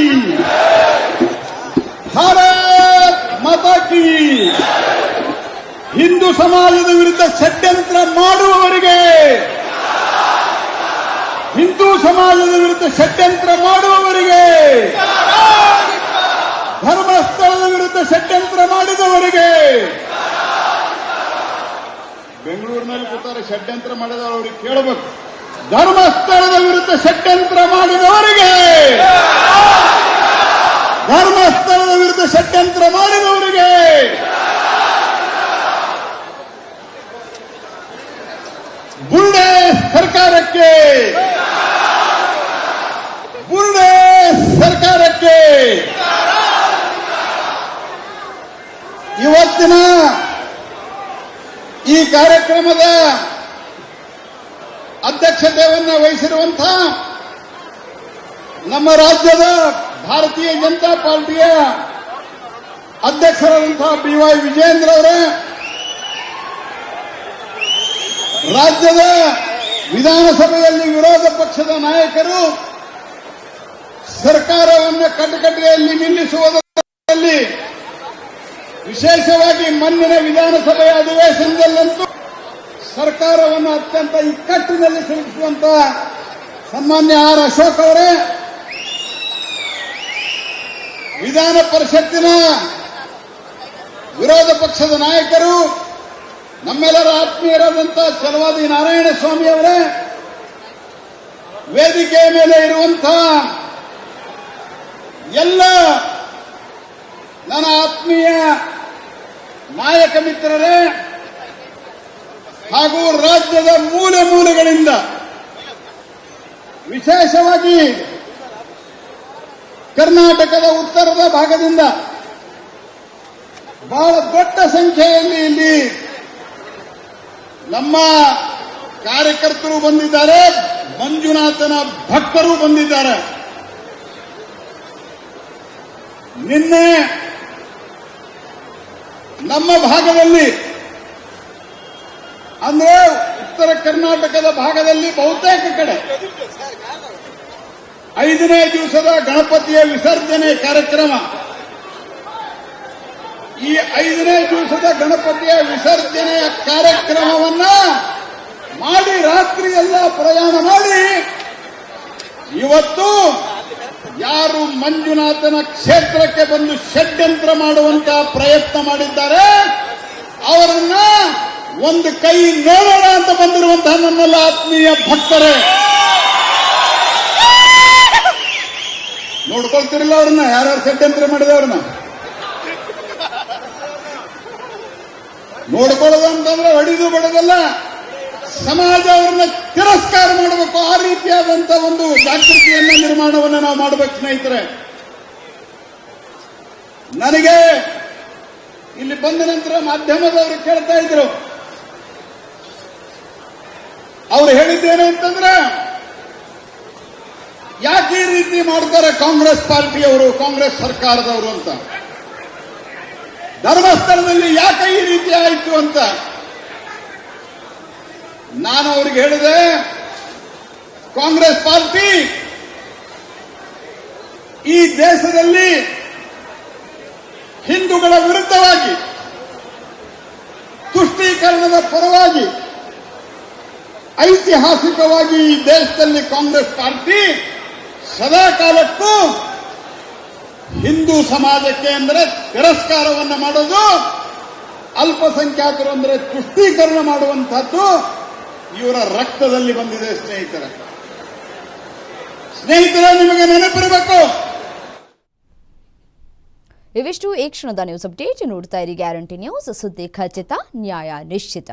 भारत माता की
ಹಿಂದೂ ಸಮಾಜದ ವಿರುದ್ಧ ಷಡ್ಯಂತ್ರ ಮಾಡುವವರಿಗೆ ಹಿಂದೂ ಸಮಾಜದ ವಿರುದ್ಧ ಷಡ್ಯಂತ್ರ ಮಾಡುವವರಿಗೆ ಧರ್ಮಸ್ಥಳದ ವಿರುದ್ಧ ಷಡ್ಯಂತ್ರ ಮಾಡಿದವರಿಗೆ ಬೆಂಗಳೂರಿನಲ್ಲಿ ಕೂತಾರೆ ಷಡ್ಯಂತ್ರ ಮಾಡಿದವರು ಅವ್ರಿಗೆ ಕೇಳಬೇಕು ಧರ್ಮಸ್ಥಳದ ವಿರುದ್ಧ ಷಡ್ಯಂತ್ರ ಮಾಡಿದವರಿಗೆ ಧರ್ಮಸ್ಥಳದ ವಿರುದ್ಧ ಷಡ್ಯಂತ್ರ ಮಾಡಿದವರಿಗೆ ಬುರುಡೆ ಸರ್ಕಾರಕ್ಕೆ! ಬುರುಡೆ ಸರ್ಕಾರಕ್ಕೆ! ಇವತ್ತಿನ ಈ ಕಾರ್ಯಕ್ರಮದ ಅಧ್ಯಕ್ಷತೆಯನ್ನು ವಹಿಸಿರುವಂತಹ ನಮ್ಮ ರಾಜ್ಯದ ಭಾರತೀಯ ಜನತಾ ಪಾರ್ಟಿಯ ಅಧ್ಯಕ್ಷರಾದಂತಹ ಬಿವೈ ವಿಜಯೇಂದ್ರ ಅವರೇ ರಾಜ್ಯದ ವಿಧಾನಸಭೆಯಲ್ಲಿ ವಿರೋಧ ಪಕ್ಷದ ನಾಯಕರು ಸರ್ಕಾರವನ್ನು ಕಟಕಟೆಯಲ್ಲಿ ನಿಲ್ಲಿಸುವುದರಲ್ಲಿ ವಿಶೇಷವಾಗಿ ಮಣ್ಣಿನ ವಿಧಾನಸಭೆಯ ಅಧಿವೇಶನದಲ್ಲಂತೂ ಸರ್ಕಾರವನ್ನು ಅತ್ಯಂತ ಇಕ್ಕಟ್ಟಿನಲ್ಲಿ ಸಿಲುಕಿಸುವಂತ ಸನ್ಮಾನ್ಯ ಆರ್ ಅಶೋಕ್ ಅವರೇ, ವಿಧಾನ ಪರಿಷತ್ತಿನ ವಿರೋಧ ಪಕ್ಷದ ನಾಯಕರು ನಮ್ಮೆಲ್ಲರ ಆತ್ಮೀಯರಾದಂಥ ಸರ್ವಾದಿ ನಾರಾಯಣ ಸ್ವಾಮಿ ಅವರೇ ವೇದಿಕೆಯ ಮೇಲೆ ಇರುವಂತಹ ಎಲ್ಲ ನನ್ನ ಆತ್ಮೀಯ ನಾಯಕ ಮಿತ್ರರೇ ಹಾಗೂ ರಾಜ್ಯದ ಮೂಲೆ ಮೂಲೆಗಳಿಂದ ವಿಶೇಷವಾಗಿ ಕರ್ನಾಟಕದ ಉತ್ತರದ ಭಾಗದಿಂದ ಬಹಳ ದೊಡ್ಡ ಸಂಖ್ಯೆಯಲ್ಲಿ ಇಲ್ಲಿ ನಮ್ಮ ಕಾರ್ಯಕರ್ತರು ಬಂದಿದ್ದಾರೆ, ಮಂಜುನಾಥನ ಭಕ್ತರು ಬಂದಿದ್ದಾರೆ. ನಿನ್ನೆ ನಮ್ಮ ಭಾಗದಲ್ಲಿ, ಅಂದ್ರೆ ಉತ್ತರ ಕರ್ನಾಟಕದ ಭಾಗದಲ್ಲಿ ಬಹುತೇಕ ಕಡೆ ಐದನೇ ದಿವಸದ ಗಣಪತಿಯ ವಿಸರ್ಜನೆ ಕಾರ್ಯಕ್ರಮ. ಈ ಐದನೇ ದಿವಸದ ಗಣಪತಿಯ ವಿಸರ್ಜನೆಯ ಕಾರ್ಯಕ್ರಮವನ್ನ ಮಾಡಿ ರಾತ್ರಿ ಎಲ್ಲ ಪ್ರಯಾಣ ಮಾಡಿ. ಇವತ್ತು ಯಾರು ಮಂಜುನಾಥನ ಕ್ಷೇತ್ರಕ್ಕೆ ಬಂದು ಷಡ್ಯಂತ್ರ ಮಾಡುವಂತಹ ಪ್ರಯತ್ನ ಮಾಡಿದ್ದಾರೆ, ಅವರನ್ನ ಒಂದು ಕೈ ನೋಡೋಣ ಅಂತ ಬಂದಿರುವಂತಹ ನನ್ನೆಲ್ಲ ಆತ್ಮೀಯ ಭಕ್ತರೇ. ನೋಡ್ಕೊಳ್ತಿರಲ್ಲ ಅವ್ರನ್ನ? ಯಾರ್ಯಾರು ಷಡ್ಯಂತ್ರ ಮಾಡಿದವ್ರನ್ನ ನೋಡ್ಕೊಳ್ಳೋದು ಅಂತಂದ್ರೆ ಹೊಡಿದು ಬಡದಲ್ಲ. ಸಮಾಜ ಅವ್ರನ್ನ ತಿರಸ್ಕಾರ ಮಾಡಬೇಕು. ಆ ರೀತಿಯಾದಂತ ಒಂದು ಜಾಗೃತಿಯನ್ನ, ನಿರ್ಮಾಣವನ್ನ ನಾವು ಮಾಡಬೇಕು ಸ್ನೇಹಿತರೆ. ನನಗೆ ಇಲ್ಲಿ ಬಂದ ನಂತರ ಮಾಧ್ಯಮದವರು ಕೇಳ್ತಾ ಇದ್ರು. ಅವ್ರು ಹೇಳಿದ್ದೇನೆ ಅಂತಂದ್ರೆ, ಯಾಕೆ ಈ ರೀತಿ ಮಾಡ್ತಾರೆ ಕಾಂಗ್ರೆಸ್ ಪಾರ್ಟಿಯವರು, ಕಾಂಗ್ರೆಸ್ ಸರ್ಕಾರದವರು ಅಂತ? ಧರ್ಮಸ್ಥಳದಲ್ಲಿ ಯಾಕೆ ಈ ರೀತಿ ಆಯಿತು ಅಂತ? ನಾನು ಅವ್ರಿಗೆ ಹೇಳಿದೆ, ಕಾಂಗ್ರೆಸ್ ಪಾರ್ಟಿ ಈ ದೇಶದಲ್ಲಿ ಹಿಂದೂಗಳ ವಿರುದ್ಧವಾಗಿ, ತುಷ್ಟೀಕರಣದ ಪರವಾಗಿ, ಐತಿಹಾಸಿಕವಾಗಿ ಈ ದೇಶದಲ್ಲಿ ಕಾಂಗ್ರೆಸ್ ಪಾರ್ಟಿ ಸದಾ ಕಾಲಕ್ಕೂ ಹಿಂದೂ ಸಮಾಜಕ್ಕೆ ಅಂದರೆ ತಿರಸ್ಕಾರವನ್ನು ಮಾಡೋದು, ಅಲ್ಪಸಂಖ್ಯಾತರು ಅಂದರೆ ತುಷ್ಟೀಕರಣ ಮಾಡುವಂತಹದ್ದು ಇವರ ರಕ್ತದಲ್ಲಿ ಬಂದಿದೆ ಸ್ನೇಹಿತರ. ಸ್ನೇಹಿತರ, ನಿಮಗೆ ನೆನಪಿರಬೇಕು.
ಇವಿಷ್ಟು ಈ ಕ್ಷಣದ ನ್ಯೂಸ್ ಅಪ್ಡೇಟ್ ನೋಡ್ತಾ ಇರಿ. ಗ್ಯಾರಂಟಿ ನ್ಯೂಸ್ ಸುದ್ದಿ ಖಚಿತ, ನ್ಯಾಯ ನಿಶ್ಚಿತ.